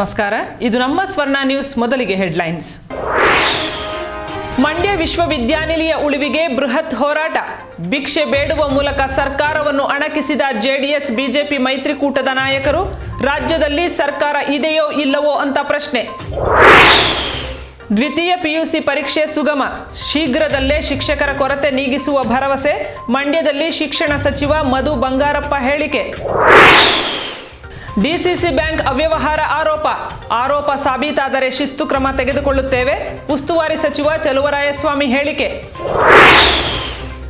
ನಮಸ್ಕಾರ. ಇದು ನಮ್ಮ ಸ್ವರ್ಣ ನ್ಯೂಸ್ ಮೊದಲಿಗೆ ಹೆಡ್ಲೈನ್ಸ್. ಮಂಡ್ಯ ವಿಶ್ವವಿದ್ಯಾನಿಲಯ ಉಳಿವಿಗೆ ಬೃಹತ್ ಹೋರಾಟ. ಭಿಕ್ಷೆ ಬೇಡುವ ಮೂಲಕ ಸರ್ಕಾರವನ್ನು ಅಣಕಿಸಿದ ಜೆಡಿಎಸ್, ಬಿಜೆಪಿ ಮೈತ್ರಿಕೂಟದ ನಾಯಕರು, ರಾಜ್ಯದಲ್ಲಿ ಸರ್ಕಾರ ಇದೆಯೋ ಇಲ್ಲವೋ ಅಂತ ಪ್ರಶ್ನೆ. ದ್ವಿತೀಯ ಪಿಯುಸಿ ಪರೀಕ್ಷೆ ಸುಗಮ. ಶೀಘ್ರದಲ್ಲೇ ಶಿಕ್ಷಕರ ಕೊರತೆ ನೀಗಿಸುವ ಭರವಸೆ. ಮಂಡ್ಯದಲ್ಲಿ ಶಿಕ್ಷಣ ಸಚಿವ ಮಧು ಬಂಗಾರಪ್ಪ ಹೇಳಿಕೆ. ಡಿಸಿಸಿ ಬ್ಯಾಂಕ್ ಅವ್ಯವಹಾರ ಆರೋಪ. ಆರೋಪ ಸಾಬೀತಾದರೆ ಶಿಸ್ತು ಕ್ರಮ ತೆಗೆದುಕೊಳ್ಳುತ್ತೇವೆ, ಉಸ್ತುವಾರಿ ಸಚಿವ ಚಲುವರಾಯಸ್ವಾಮಿ ಹೇಳಿಕೆ.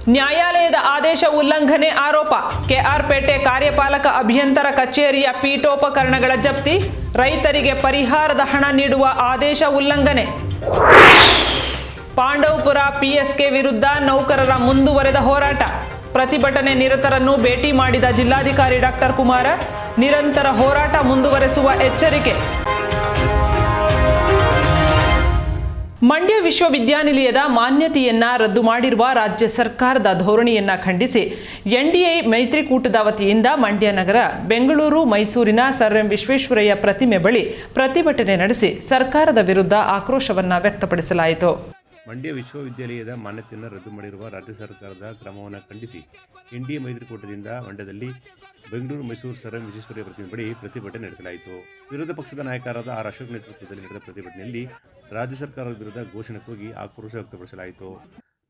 ನ್ಯಾಯಾಲಯದ ಆದೇಶ ಉಲ್ಲಂಘನೆ ಆರೋಪ. ಕೆಆರ್ಪೇಟೆ ಕಾರ್ಯಪಾಲಕ ಅಭಿಯಂತರ ಕಚೇರಿಯ ಪೀಠೋಪಕರಣಗಳ ಜಪ್ತಿ, ರೈತರಿಗೆ ಪರಿಹಾರದ ಹಣ ನೀಡುವ ಆದೇಶ ಉಲ್ಲಂಘನೆ. ಪಾಂಡವಪುರ ಪಿಎಸ್ಕೆ ವಿರುದ್ಧ ನೌಕರರ ಮುಂದುವರೆದ ಹೋರಾಟ. ಪ್ರತಿಭಟನೆ ನಿರತರನ್ನು ಭೇಟಿ ಮಾಡಿದ ಜಿಲ್ಲಾಧಿಕಾರಿ ಡಾಕ್ಟರ್ ಕುಮಾರ ನಿರಂತರ ಹೋರಾಟ ಮುಂದುವರೆಸುವ ಎಚ್ಚರಿಕೆ. ಮಂಡ್ಯ ವಿಶ್ವವಿದ್ಯಾನಿಲಯದ ಮಾನ್ಯತೆಯನ್ನ ರದ್ದು ಮಾಡಿರುವ ರಾಜ್ಯ ಸರ್ಕಾರದ ಧೋರಣೆಯನ್ನ ಖಂಡಿಸಿ ಎನ್ಡಿಎ ಮೈತ್ರಿಕೂಟದ ವತಿಯಿಂದ ಮಂಡ್ಯ ನಗರ, ಬೆಂಗಳೂರು, ಮೈಸೂರಿನ ಸರ್ ಎಂ ವಿಶ್ವೇಶ್ವರಯ್ಯ ಪ್ರತಿಮೆ ಬಳಿ ಪ್ರತಿಭಟನೆ ನಡೆಸಿ ಸರ್ಕಾರದ ವಿರುದ್ಧ ಆಕ್ರೋಶವನ್ನ ವ್ಯಕ್ತಪಡಿಸಲಾಯಿತು. ಮಂಡ್ಯ ವಿಶ್ವವಿದ್ಯಾಲಯದ ಮಾನ್ಯತೆಯನ್ನು ರದ್ದು ಮಾಡಿರುವ ರಾಜ್ಯ ಸರ್ಕಾರದ ಕ್ರಮವನ್ನು ಖಂಡಿಸಿ ಎನ್ಡಿಎ ಮೈತ್ರಿಕೂಟದಿಂದ ಮಂಡ್ಯದಲ್ಲಿ ಬೆಂಗಳೂರು ಮೈಸೂರು ಸರ್ ವಿಶ್ವೇಶ್ವರಯ್ಯ ಪ್ರತಿಮೆ ಬಳಿ ಪ್ರತಿಭಟನೆ ನಡೆಸಲಾಯಿತು. ವಿರೋಧ ಪಕ್ಷದ ನಾಯಕರಾದ ಆರ್ ಅಶೋಕ್ ನೇತೃತ್ವದಲ್ಲಿ ನಡೆದ ಪ್ರತಿಭಟನೆಯಲ್ಲಿ ರಾಜ್ಯ ಸರ್ಕಾರದ ವಿರುದ್ಧ ಘೋಷಣೆ ಕೂಗಿ ಆಕ್ರೋಶ ವ್ಯಕ್ತಪಡಿಸಲಾಯಿತು.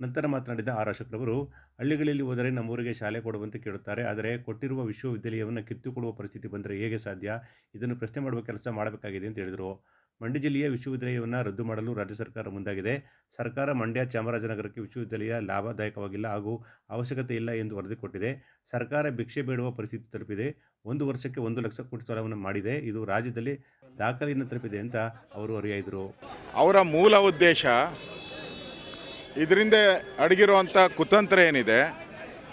ನಂತರ ಮಾತನಾಡಿದ ಆರ್ ಅಶೋಕ್ರವರು, ಹಳ್ಳಿಗಳಲ್ಲಿ ಹೋದರೆ ನಮ್ಮೂರಿಗೆ ಶಾಲೆ ಕೊಡುವಂತೆ ಕೇಳುತ್ತಾರೆ, ಆದರೆ ಕೊಟ್ಟಿರುವ ವಿಶ್ವವಿದ್ಯಾಲಯವನ್ನು ಕಿತ್ತುಕೊಡುವ ಪರಿಸ್ಥಿತಿ ಬಂದರೆ ಹೇಗೆ ಸಾಧ್ಯ? ಇದನ್ನು ಪ್ರಶ್ನೆ ಮಾಡುವ ಕೆಲಸ ಮಾಡಬೇಕಾಗಿದೆ ಅಂತ ಹೇಳಿದರು. ಮಂಡ್ಯ ಜಿಲ್ಲೆಯ ವಿಶ್ವವಿದ್ಯಾಲಯವನ್ನು ರದ್ದು ಮಾಡಲು ರಾಜ್ಯ ಸರ್ಕಾರ ಮುಂದಾಗಿದೆ. ಸರ್ಕಾರ ಮಂಡ್ಯ ಚಾಮರಾಜನಗರಕ್ಕೆ ವಿಶ್ವವಿದ್ಯಾಲಯ ಲಾಭದಾಯಕವಾಗಿಲ್ಲ ಹಾಗೂ ಅವಶ್ಯಕತೆ ಇಲ್ಲ ಎಂದು ವರದಿ ಕೊಟ್ಟಿದೆ. ಸರ್ಕಾರ ಭಿಕ್ಷೆ ಬೇಡುವ ಪರಿಸ್ಥಿತಿ ತಲುಪಿದೆ. ಒಂದು ವರ್ಷಕ್ಕೆ ಒಂದು ಲಕ್ಷ ಕೋಟಿ ಸಾಲವನ್ನು ಮಾಡಿದೆ. ಇದು ರಾಜ್ಯದಲ್ಲಿ ದಾಖಲೆಯನ್ನು ತಲುಪಿದೆ ಅಂತ ಅವರು ಅರಿಯಾಯಿದರು. ಅವರ ಮೂಲ ಉದ್ದೇಶ ಇದರಿಂದ ಅಡಗಿರುವಂಥ ಕುತಂತ್ರ ಏನಿದೆ,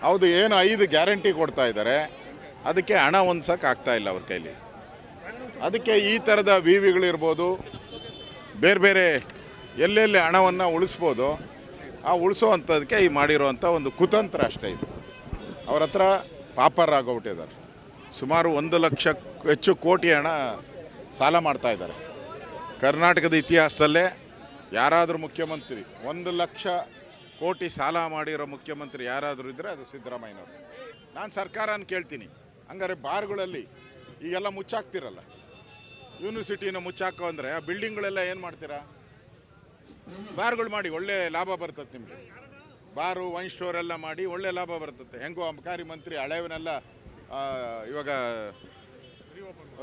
ಹೌದು, ಏನು ಐದು ಗ್ಯಾರಂಟಿ ಕೊಡ್ತಾ ಇದ್ದಾರೆ, ಅದಕ್ಕೆ ಹಣ ಹೊಂದ್ಸಕ್ಕೆ ಆಗ್ತಾ ಇಲ್ಲ ಅವ್ರ ಕೈಲಿ. ಅದಕ್ಕೆ ಈ ಥರದ ವಿ ವಿಗಳಿರ್ಬೋದು ಬೇರೆ ಬೇರೆ ಎಲ್ಲೆಲ್ಲಿ ಹಣವನ್ನು ಉಳಿಸ್ಬೋದು, ಆ ಉಳಿಸೋ ಅಂಥದಕ್ಕೆ ಈ ಮಾಡಿರೋವಂಥ ಒಂದು ಕುತಂತ್ರ ಅಷ್ಟೇ ಇದು. ಅವ್ರ ಹತ್ರ ಪಾಪರ್ ಆಗೋಗ್ಬಿಟ್ಟಿದ್ದಾರೆ ಸುಮಾರು ಒಂದು ಲಕ್ಷ ಹೆಚ್ಚು ಕೋಟಿ ಹಣ ಸಾಲ ಮಾಡ್ತಾ ಇದ್ದಾರೆ. ಕರ್ನಾಟಕದ ಇತಿಹಾಸದಲ್ಲೇ ಯಾರಾದರೂ ಮುಖ್ಯಮಂತ್ರಿ, ಒಂದು ಲಕ್ಷ ಕೋಟಿ ಸಾಲ ಮಾಡಿರೋ ಮುಖ್ಯಮಂತ್ರಿ ಯಾರಾದರೂ ಇದ್ದರೆ ಅದು ಸಿದ್ದರಾಮಯ್ಯನವರು. ನಾನು ಸರ್ಕಾರನ ಕೇಳ್ತೀನಿ. ಹಂಗಾರೆ ಬಾರ್ಗಳಲ್ಲಿ ಈಗೆಲ್ಲ ಮುಚ್ಚಾಕ್ತಿರಲ್ಲ. ಯೂನಿವರ್ಸಿಟಿನ ಮುಚ್ಚಾಕೋ ಅಂದರೆ ಆ ಬಿಲ್ಡಿಂಗ್ಗಳೆಲ್ಲ ಏನು ಮಾಡ್ತೀರಾ? ಬಾರ್ಗಳು ಮಾಡಿ ಒಳ್ಳೆ ಲಾಭ ಬರ್ತದೆ ನಿಮಗೆ. ಬಾರು, ವೈನ್ ಸ್ಟೋರ್ ಎಲ್ಲ ಮಾಡಿ ಒಳ್ಳೆ ಲಾಭ ಬರ್ತದೆ. ಹೆಂಗೋ ಅಬಕಾರಿ ಮಂತ್ರಿ ಹಳೆಯವನ್ನೆಲ್ಲ ಇವಾಗ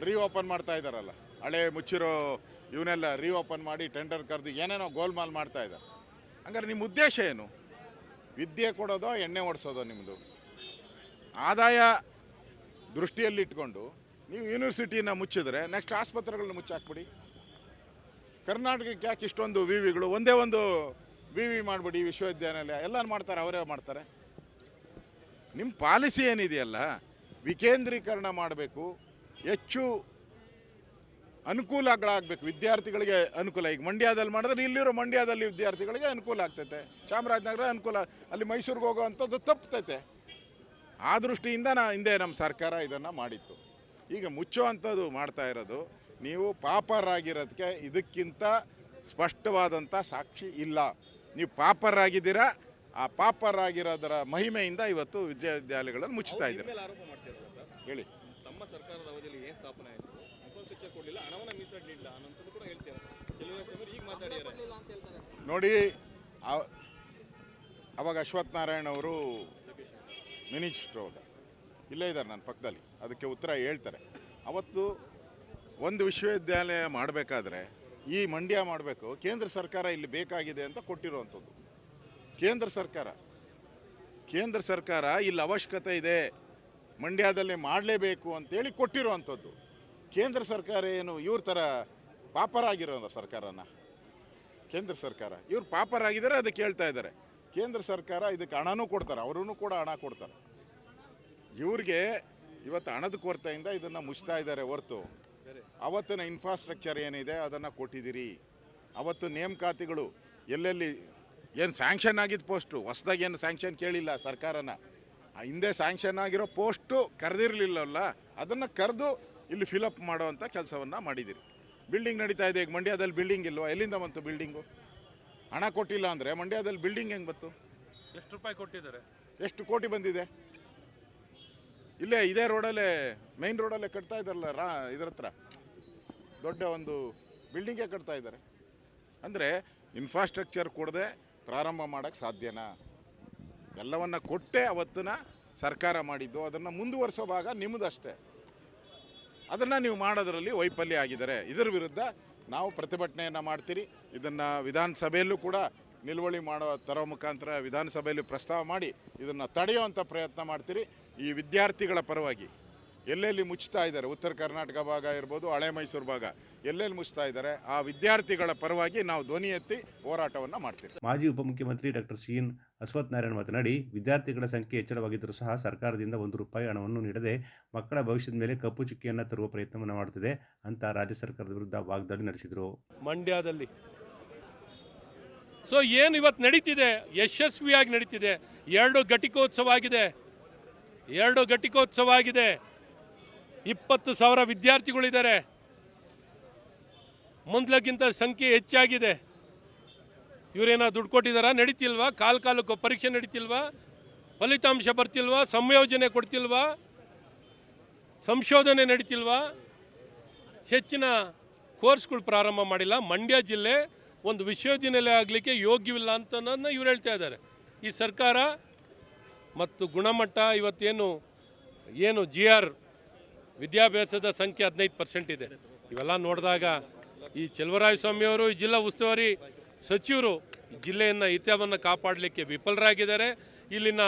ರೀಓಪನ್ ಮಾಡ್ತಾ ಇದ್ದಾರಲ್ಲ. ಹಳೆ ಮುಚ್ಚಿರೋ ಇವನ್ನೆಲ್ಲ ರೀಓಪನ್ ಮಾಡಿ ಟೆಂಡರ್ ಕರೆದು ಏನೇನೋ ಗೋಲ್ಮಾಲ್ ಮಾಡ್ತಾ ಇದ್ದಾರೆ. ಹಂಗಾರೆ ನಿಮ್ಮ ಉದ್ದೇಶ ಏನು? ವಿದ್ಯೆ ಕೊಡೋದೋ, ಎಣ್ಣೆ ಓಡಿಸೋದೋ ನಿಮ್ಮದು ಆದಾಯ ದೃಷ್ಟಿಯಲ್ಲಿಟ್ಕೊಂಡು ನೀವು ಯೂನಿವರ್ಸಿಟಿನ ಮುಚ್ಚಿದ್ರೆ ನೆಕ್ಸ್ಟ್ ಆಸ್ಪತ್ರೆಗಳನ್ನ ಮುಚ್ಚಾಕ್ಬಿಡಿ. ಕರ್ನಾಟಕಕ್ಕೆ ಯಾಕೆ ಇಷ್ಟೊಂದು ವಿ ವಿಗಳು ಒಂದೇ ಒಂದು ವಿ ವಿ ಮಾಡಿಬಿಡಿ ವಿಶ್ವವಿದ್ಯಾನಿಲಯ. ಎಲ್ಲ ಮಾಡ್ತಾರೆ, ಅವರೇ ಮಾಡ್ತಾರೆ. ನಿಮ್ಮ ಪಾಲಿಸಿ ಏನಿದೆಯಲ್ಲ? ವಿಕೇಂದ್ರೀಕರಣ ಮಾಡಬೇಕು, ಹೆಚ್ಚು ಅನುಕೂಲಗಳಾಗಬೇಕು. ವಿದ್ಯಾರ್ಥಿಗಳಿಗೆ ಅನುಕೂಲ. ಈಗ ಮಂಡ್ಯದಲ್ಲಿ ಮಾಡಿದ್ರೆ ಇಲ್ಲಿರೋ ಮಂಡ್ಯದಲ್ಲಿ ವಿದ್ಯಾರ್ಥಿಗಳಿಗೆ ಅನುಕೂಲ ಆಗ್ತೈತೆ. ಚಾಮರಾಜನಗರ ಅನುಕೂಲ. ಅಲ್ಲಿ ಮೈಸೂರಿಗೆ ಹೋಗೋ ಅಂಥದ್ದು ತಪ್ಪತೈತೆ. ಆ ದೃಷ್ಟಿಯಿಂದ ನಾ ಹಿಂದೆ ನಮ್ಮ ಸರ್ಕಾರ ಇದನ್ನು ಮಾಡಿತ್ತು. ಈಗ ಮುಚ್ಚೋ ಅಂಥದ್ದು ಮಾಡ್ತಾ ಇರೋದು. ನೀವು ಪಾಪರಾಗಿರೋದಕ್ಕೆ ಇದಕ್ಕಿಂತ ಸ್ಪಷ್ಟವಾದಂಥ ಸಾಕ್ಷಿ ಇಲ್ಲ. ನೀವು ಪಾಪರಾಗಿದ್ದೀರಾ ಆ ಪಾಪರಾಗಿರೋದರ ಮಹಿಮೆಯಿಂದ ಇವತ್ತು ವಿಶ್ವವಿದ್ಯಾಲಯಗಳನ್ನು ಮುಚ್ಚುತ್ತಾ ಇದ್ದೀರಾ? ಹೇಳಿ. ತಮ್ಮ ಸರ್ಕಾರದ ಅವಧಿಯಲ್ಲಿ ಏನು ಸ್ಥಾಪನೆ ಆಯಿತು? ಇನ್ಫ್ರಾಸ್ಟ್ರಕ್ಚರ್ ಕೊಡಲಿಲ್ಲ ಹಣವನ್ನು ಮೀಸಲಿಡಲಿಲ್ಲ ಅನ್ನೋಂಥದ್ದು ಕೂಡ ಹೇಳ್ತಾರೆ? ಕೆಲವು ಈಗ ಮಾತಾಡಿದ್ದಾರೆ. ನೋಡಿ ಅವಾಗ ಅಶ್ವತ್ಥನಾರಾಯಣ ಅವರು ಮಿನಿಸ್ಟ್ರ್ ಹೋದ ಇಲ್ಲೇ ಇದ್ದಾರೆ ನನ್ನ ಪಕ್ಕದಲ್ಲಿ. ಅದಕ್ಕೆ ಉತ್ತರ ಹೇಳ್ತಾರೆ. ಅವತ್ತು ಒಂದು ವಿಶ್ವವಿದ್ಯಾಲಯ ಮಾಡಬೇಕಾದ್ರೆ ಈ ಮಂಡ್ಯ ಮಾಡಬೇಕು. ಕೇಂದ್ರ ಸರ್ಕಾರ ಇಲ್ಲಿ ಬೇಕಾಗಿದೆ ಅಂತ ಕೊಟ್ಟಿರುವಂಥದ್ದು. ಕೇಂದ್ರ ಸರ್ಕಾರ. ಕೇಂದ್ರ ಸರ್ಕಾರ ಇಲ್ಲಿ ಅವಶ್ಯಕತೆ ಇದೆ. ಮಂಡ್ಯದಲ್ಲಿ ಮಾಡಲೇಬೇಕು ಅಂತೇಳಿ ಕೊಟ್ಟಿರುವಂಥದ್ದು. ಕೇಂದ್ರ ಸರ್ಕಾರ ಏನು ಇವ್ರ ಥರ ಪಾಪರಾಗಿರೋ ಸರ್ಕಾರನ? ಕೇಂದ್ರ ಸರ್ಕಾರ. ಇವ್ರು ಪಾಪರಾಗಿದ್ದಾರೆ, ಅದಕ್ಕೆ ಹೇಳ್ತಾ ಇದ್ದಾರೆ. ಕೇಂದ್ರ ಸರ್ಕಾರ ಇದಕ್ಕೆ ಹಣನೂ ಕೊಡ್ತಾರೆ. ಅವರೂ ಕೂಡ ಹಣ ಕೊಡ್ತಾರೆ. ಇವ್ರಿಗೆ ಇವತ್ತು ಹಣದ ಕೊರತೆಯಿಂದ ಇದನ್ನು ಮುಚ್ತಾ ಇದ್ದಾರೆ ಹೊರತು. ಅವತ್ತಿನ ಇನ್ಫ್ರಾಸ್ಟ್ರಕ್ಚರ್ ಏನಿದೆ ಅದನ್ನು ಕೊಟ್ಟಿದ್ದೀರಿ. ಅವತ್ತು ನೇಮಕಾತಿಗಳು ಎಲ್ಲೆಲ್ಲಿ ಏನು ಸ್ಯಾಂಕ್ಷನ್ ಆಗಿದ್ದ ಪೋಸ್ಟು ಹೊಸ್ದಾಗಿ ಏನು ಸ್ಯಾಂಕ್ಷನ್ ಕೇಳಿಲ್ಲ ಸರ್ಕಾರನ. ಹಿಂದೆ ಸ್ಯಾಂಕ್ಷನ್ ಆಗಿರೋ ಪೋಸ್ಟು ಕರೆದಿರಲಿಲ್ಲವಲ್ಲ ಅದನ್ನು ಕರೆದು ಇಲ್ಲಿ ಫಿಲಪ್ ಮಾಡೋವಂಥ ಕೆಲಸವನ್ನು ಮಾಡಿದ್ದೀರಿ. ಬಿಲ್ಡಿಂಗ್ ನಡೀತಾ ಇದೆ ಈಗ ಮಂಡ್ಯದಲ್ಲಿ ಬಿಲ್ಡಿಂಗ್ ಇಲ್ವಾ? ಎಲ್ಲಿಂದ ಬಂತು ಬಿಲ್ಡಿಂಗು ಹಣ ಕೊಟ್ಟಿಲ್ಲ ಅಂದರೆ ಮಂಡ್ಯದಲ್ಲಿ ಬಿಲ್ಡಿಂಗ್ ಹೆಂಗೆ ಬಂತು? ಎಷ್ಟು ರೂಪಾಯಿ ಕೊಟ್ಟಿದ್ದಾರೆ? ಎಷ್ಟು ಕೋಟಿ ಬಂದಿದೆ? ಇಲ್ಲೇ ಇದೇ ರೋಡಲ್ಲೇ ಮೈನ್ ರೋಡಲ್ಲೇ ಕಟ್ತಾ ಇದ್ದಾರಲ್ಲ, ರಾ, ಇದ್ರ ಹತ್ರ. ದೊಡ್ಡ ಒಂದು ಬಿಲ್ಡಿಂಗೇ ಕಟ್ತಾ ಇದ್ದಾರೆ. ಅಂದರೆ ಇನ್ಫ್ರಾಸ್ಟ್ರಕ್ಚರ್ ಕೊಡದೆ ಪ್ರಾರಂಭ ಮಾಡೋಕ್ಕೆ ಸಾಧ್ಯನಾ? ಎಲ್ಲವನ್ನು ಕೊಟ್ಟೆ ಅವತ್ತಿನ ಸರ್ಕಾರ ಮಾಡಿದ್ದು, ಅದನ್ನು ಮುಂದುವರಿಸೋ ಭಾಗ ನಿಮ್ಮದಷ್ಟೇ ಅದನ್ನು ನೀವು ಮಾಡೋದರಲ್ಲಿ ವೈಫಲ್ಯ ಆಗಿದ್ದಾರೆ. ಇದರ ವಿರುದ್ಧ ನಾವು ಪ್ರತಿಭಟನೆಯನ್ನು ಮಾಡ್ತೀರಿ. ಇದನ್ನು ವಿಧಾನಸಭೆಯಲ್ಲೂ ಕೂಡ ನಿಲುವಳಿ ಮಾಡೋ ತರೋ ಮುಖಾಂತರ ವಿಧಾನಸಭೆಯಲ್ಲಿ ಪ್ರಸ್ತಾವ ಮಾಡಿ ಇದನ್ನು ತಡೆಯುವಂಥ ಪ್ರಯತ್ನ ಮಾಡ್ತೀರಿ. ಈ ವಿದ್ಯಾರ್ಥಿಗಳ ಪರವಾಗಿ ಎಲ್ಲೆಲ್ಲಿ ಮುಚ್ತಾ ಇದ್ದಾರೆ? ಉತ್ತರ ಕರ್ನಾಟಕ ಭಾಗ ಇರ್ಬೋದು ಹಳೆ ಮೈಸೂರು ಭಾಗ ಎಲ್ಲೆಲ್ಲಿ ಮುಚ್ತಾ ಇದ್ದಾರೆ? ಆ ವಿದ್ಯಾರ್ಥಿಗಳ ಪರವಾಗಿ ನಾವು ಧ್ವನಿ ಎತ್ತಿ ಹೋರಾಟವನ್ನು ಮಾಡ್ತೀವಿ. ಮಾಜಿ ಉಪಮುಖ್ಯಮಂತ್ರಿ doctor C N Ashwath Narayana ಮಾತನಾಡಿ ವಿದ್ಯಾರ್ಥಿಗಳ ಸಂಖ್ಯೆ ಹೆಚ್ಚಳವಾಗಿದ್ದರೂ ಸಹ ಸರ್ಕಾರದಿಂದ ಒಂದು ರೂಪಾಯಿ ಹಣವನ್ನು ನೀಡದೆ ಮಕ್ಕಳ ಭವಿಷ್ಯದ ಮೇಲೆ ಕಪ್ಪು ಚುಕ್ಕಿಯನ್ನು ತರುವ ಪ್ರಯತ್ನವನ್ನು ಮಾಡುತ್ತಿದೆ ಅಂತ ರಾಜ್ಯ ಸರ್ಕಾರದ ವಿರುದ್ಧ ವಾಗ್ದಾಳಿ ನಡೆಸಿದರು. ಮಂಡ್ಯದಲ್ಲಿ. ಸೊ ಏನು ಇವತ್ತು ನಡೀತಿದೆ? ಯಶಸ್ವಿಯಾಗಿ ನಡೀತಿದೆ. ಎರಡು ಘಟಿಕೋತ್ಸವ ಆಗಿದೆ. ಎರಡು ಘಟಿಕೋತ್ಸವ ಆಗಿದೆ. ಇಪ್ಪತ್ತು ಸಾವಿರ ವಿದ್ಯಾರ್ಥಿಗಳಿದ್ದಾರೆ. ಮೊದಲಕ್ಕಿಂತ ಸಂಖ್ಯೆ ಹೆಚ್ಚಾಗಿದೆ. ಇವರೇನೋ ದುಡ್ಡು ಕೊಟ್ಟಿದ್ದಾರಾ ನಡೀತಿಲ್ವಾ? ಕಾಲು ಕಾಲಕ್ಕೂ ಪರೀಕ್ಷೆ ನಡೀತಿಲ್ವಾ? ಫಲಿತಾಂಶ ಬರ್ತಿಲ್ವಾ? ಸಂಯೋಜನೆ ಕೊಡ್ತಿಲ್ವಾ? ಸಂಶೋಧನೆ ನಡೀತಿಲ್ವಾ? ಹೆಚ್ಚಿನ ಕೋರ್ಸ್ಗಳು ಪ್ರಾರಂಭ ಮಾಡಿಲ್ಲ. ಮಂಡ್ಯ ಜಿಲ್ಲೆ ಒಂದು ವಿಶ್ವವಿದ್ಯಾನಿಲಯ ಆಗಲಿಕ್ಕೆ ಯೋಗ್ಯವಿಲ್ಲ ಅಂತ ಇವ್ರು ಹೇಳ್ತಾ ಇದ್ದಾರೆ. ಈ ಸರ್ಕಾರ ಮತ್ತು ಗುಣಮಟ್ಟ ಇವತ್ತೇನು, ಏನು ಜಿ ಆರ್ ವಿದ್ಯಾಭ್ಯಾಸದ ಸಂಖ್ಯೆ ಹದಿನೈದು ಪರ್ಸೆಂಟ್ ಇದೆ. ಇವೆಲ್ಲ ನೋಡಿದಾಗ ಈ ಚೆಲುವರಾಯ ಸ್ವಾಮಿಯವರು ಈ ಜಿಲ್ಲಾ ಉಸ್ತುವಾರಿ ಸಚಿವರು ಜಿಲ್ಲೆಯನ್ನು ಹಿತವನ್ನು ಕಾಪಾಡಲಿಕ್ಕೆ ವಿಫಲರಾಗಿದ್ದಾರೆ. ಇಲ್ಲಿನ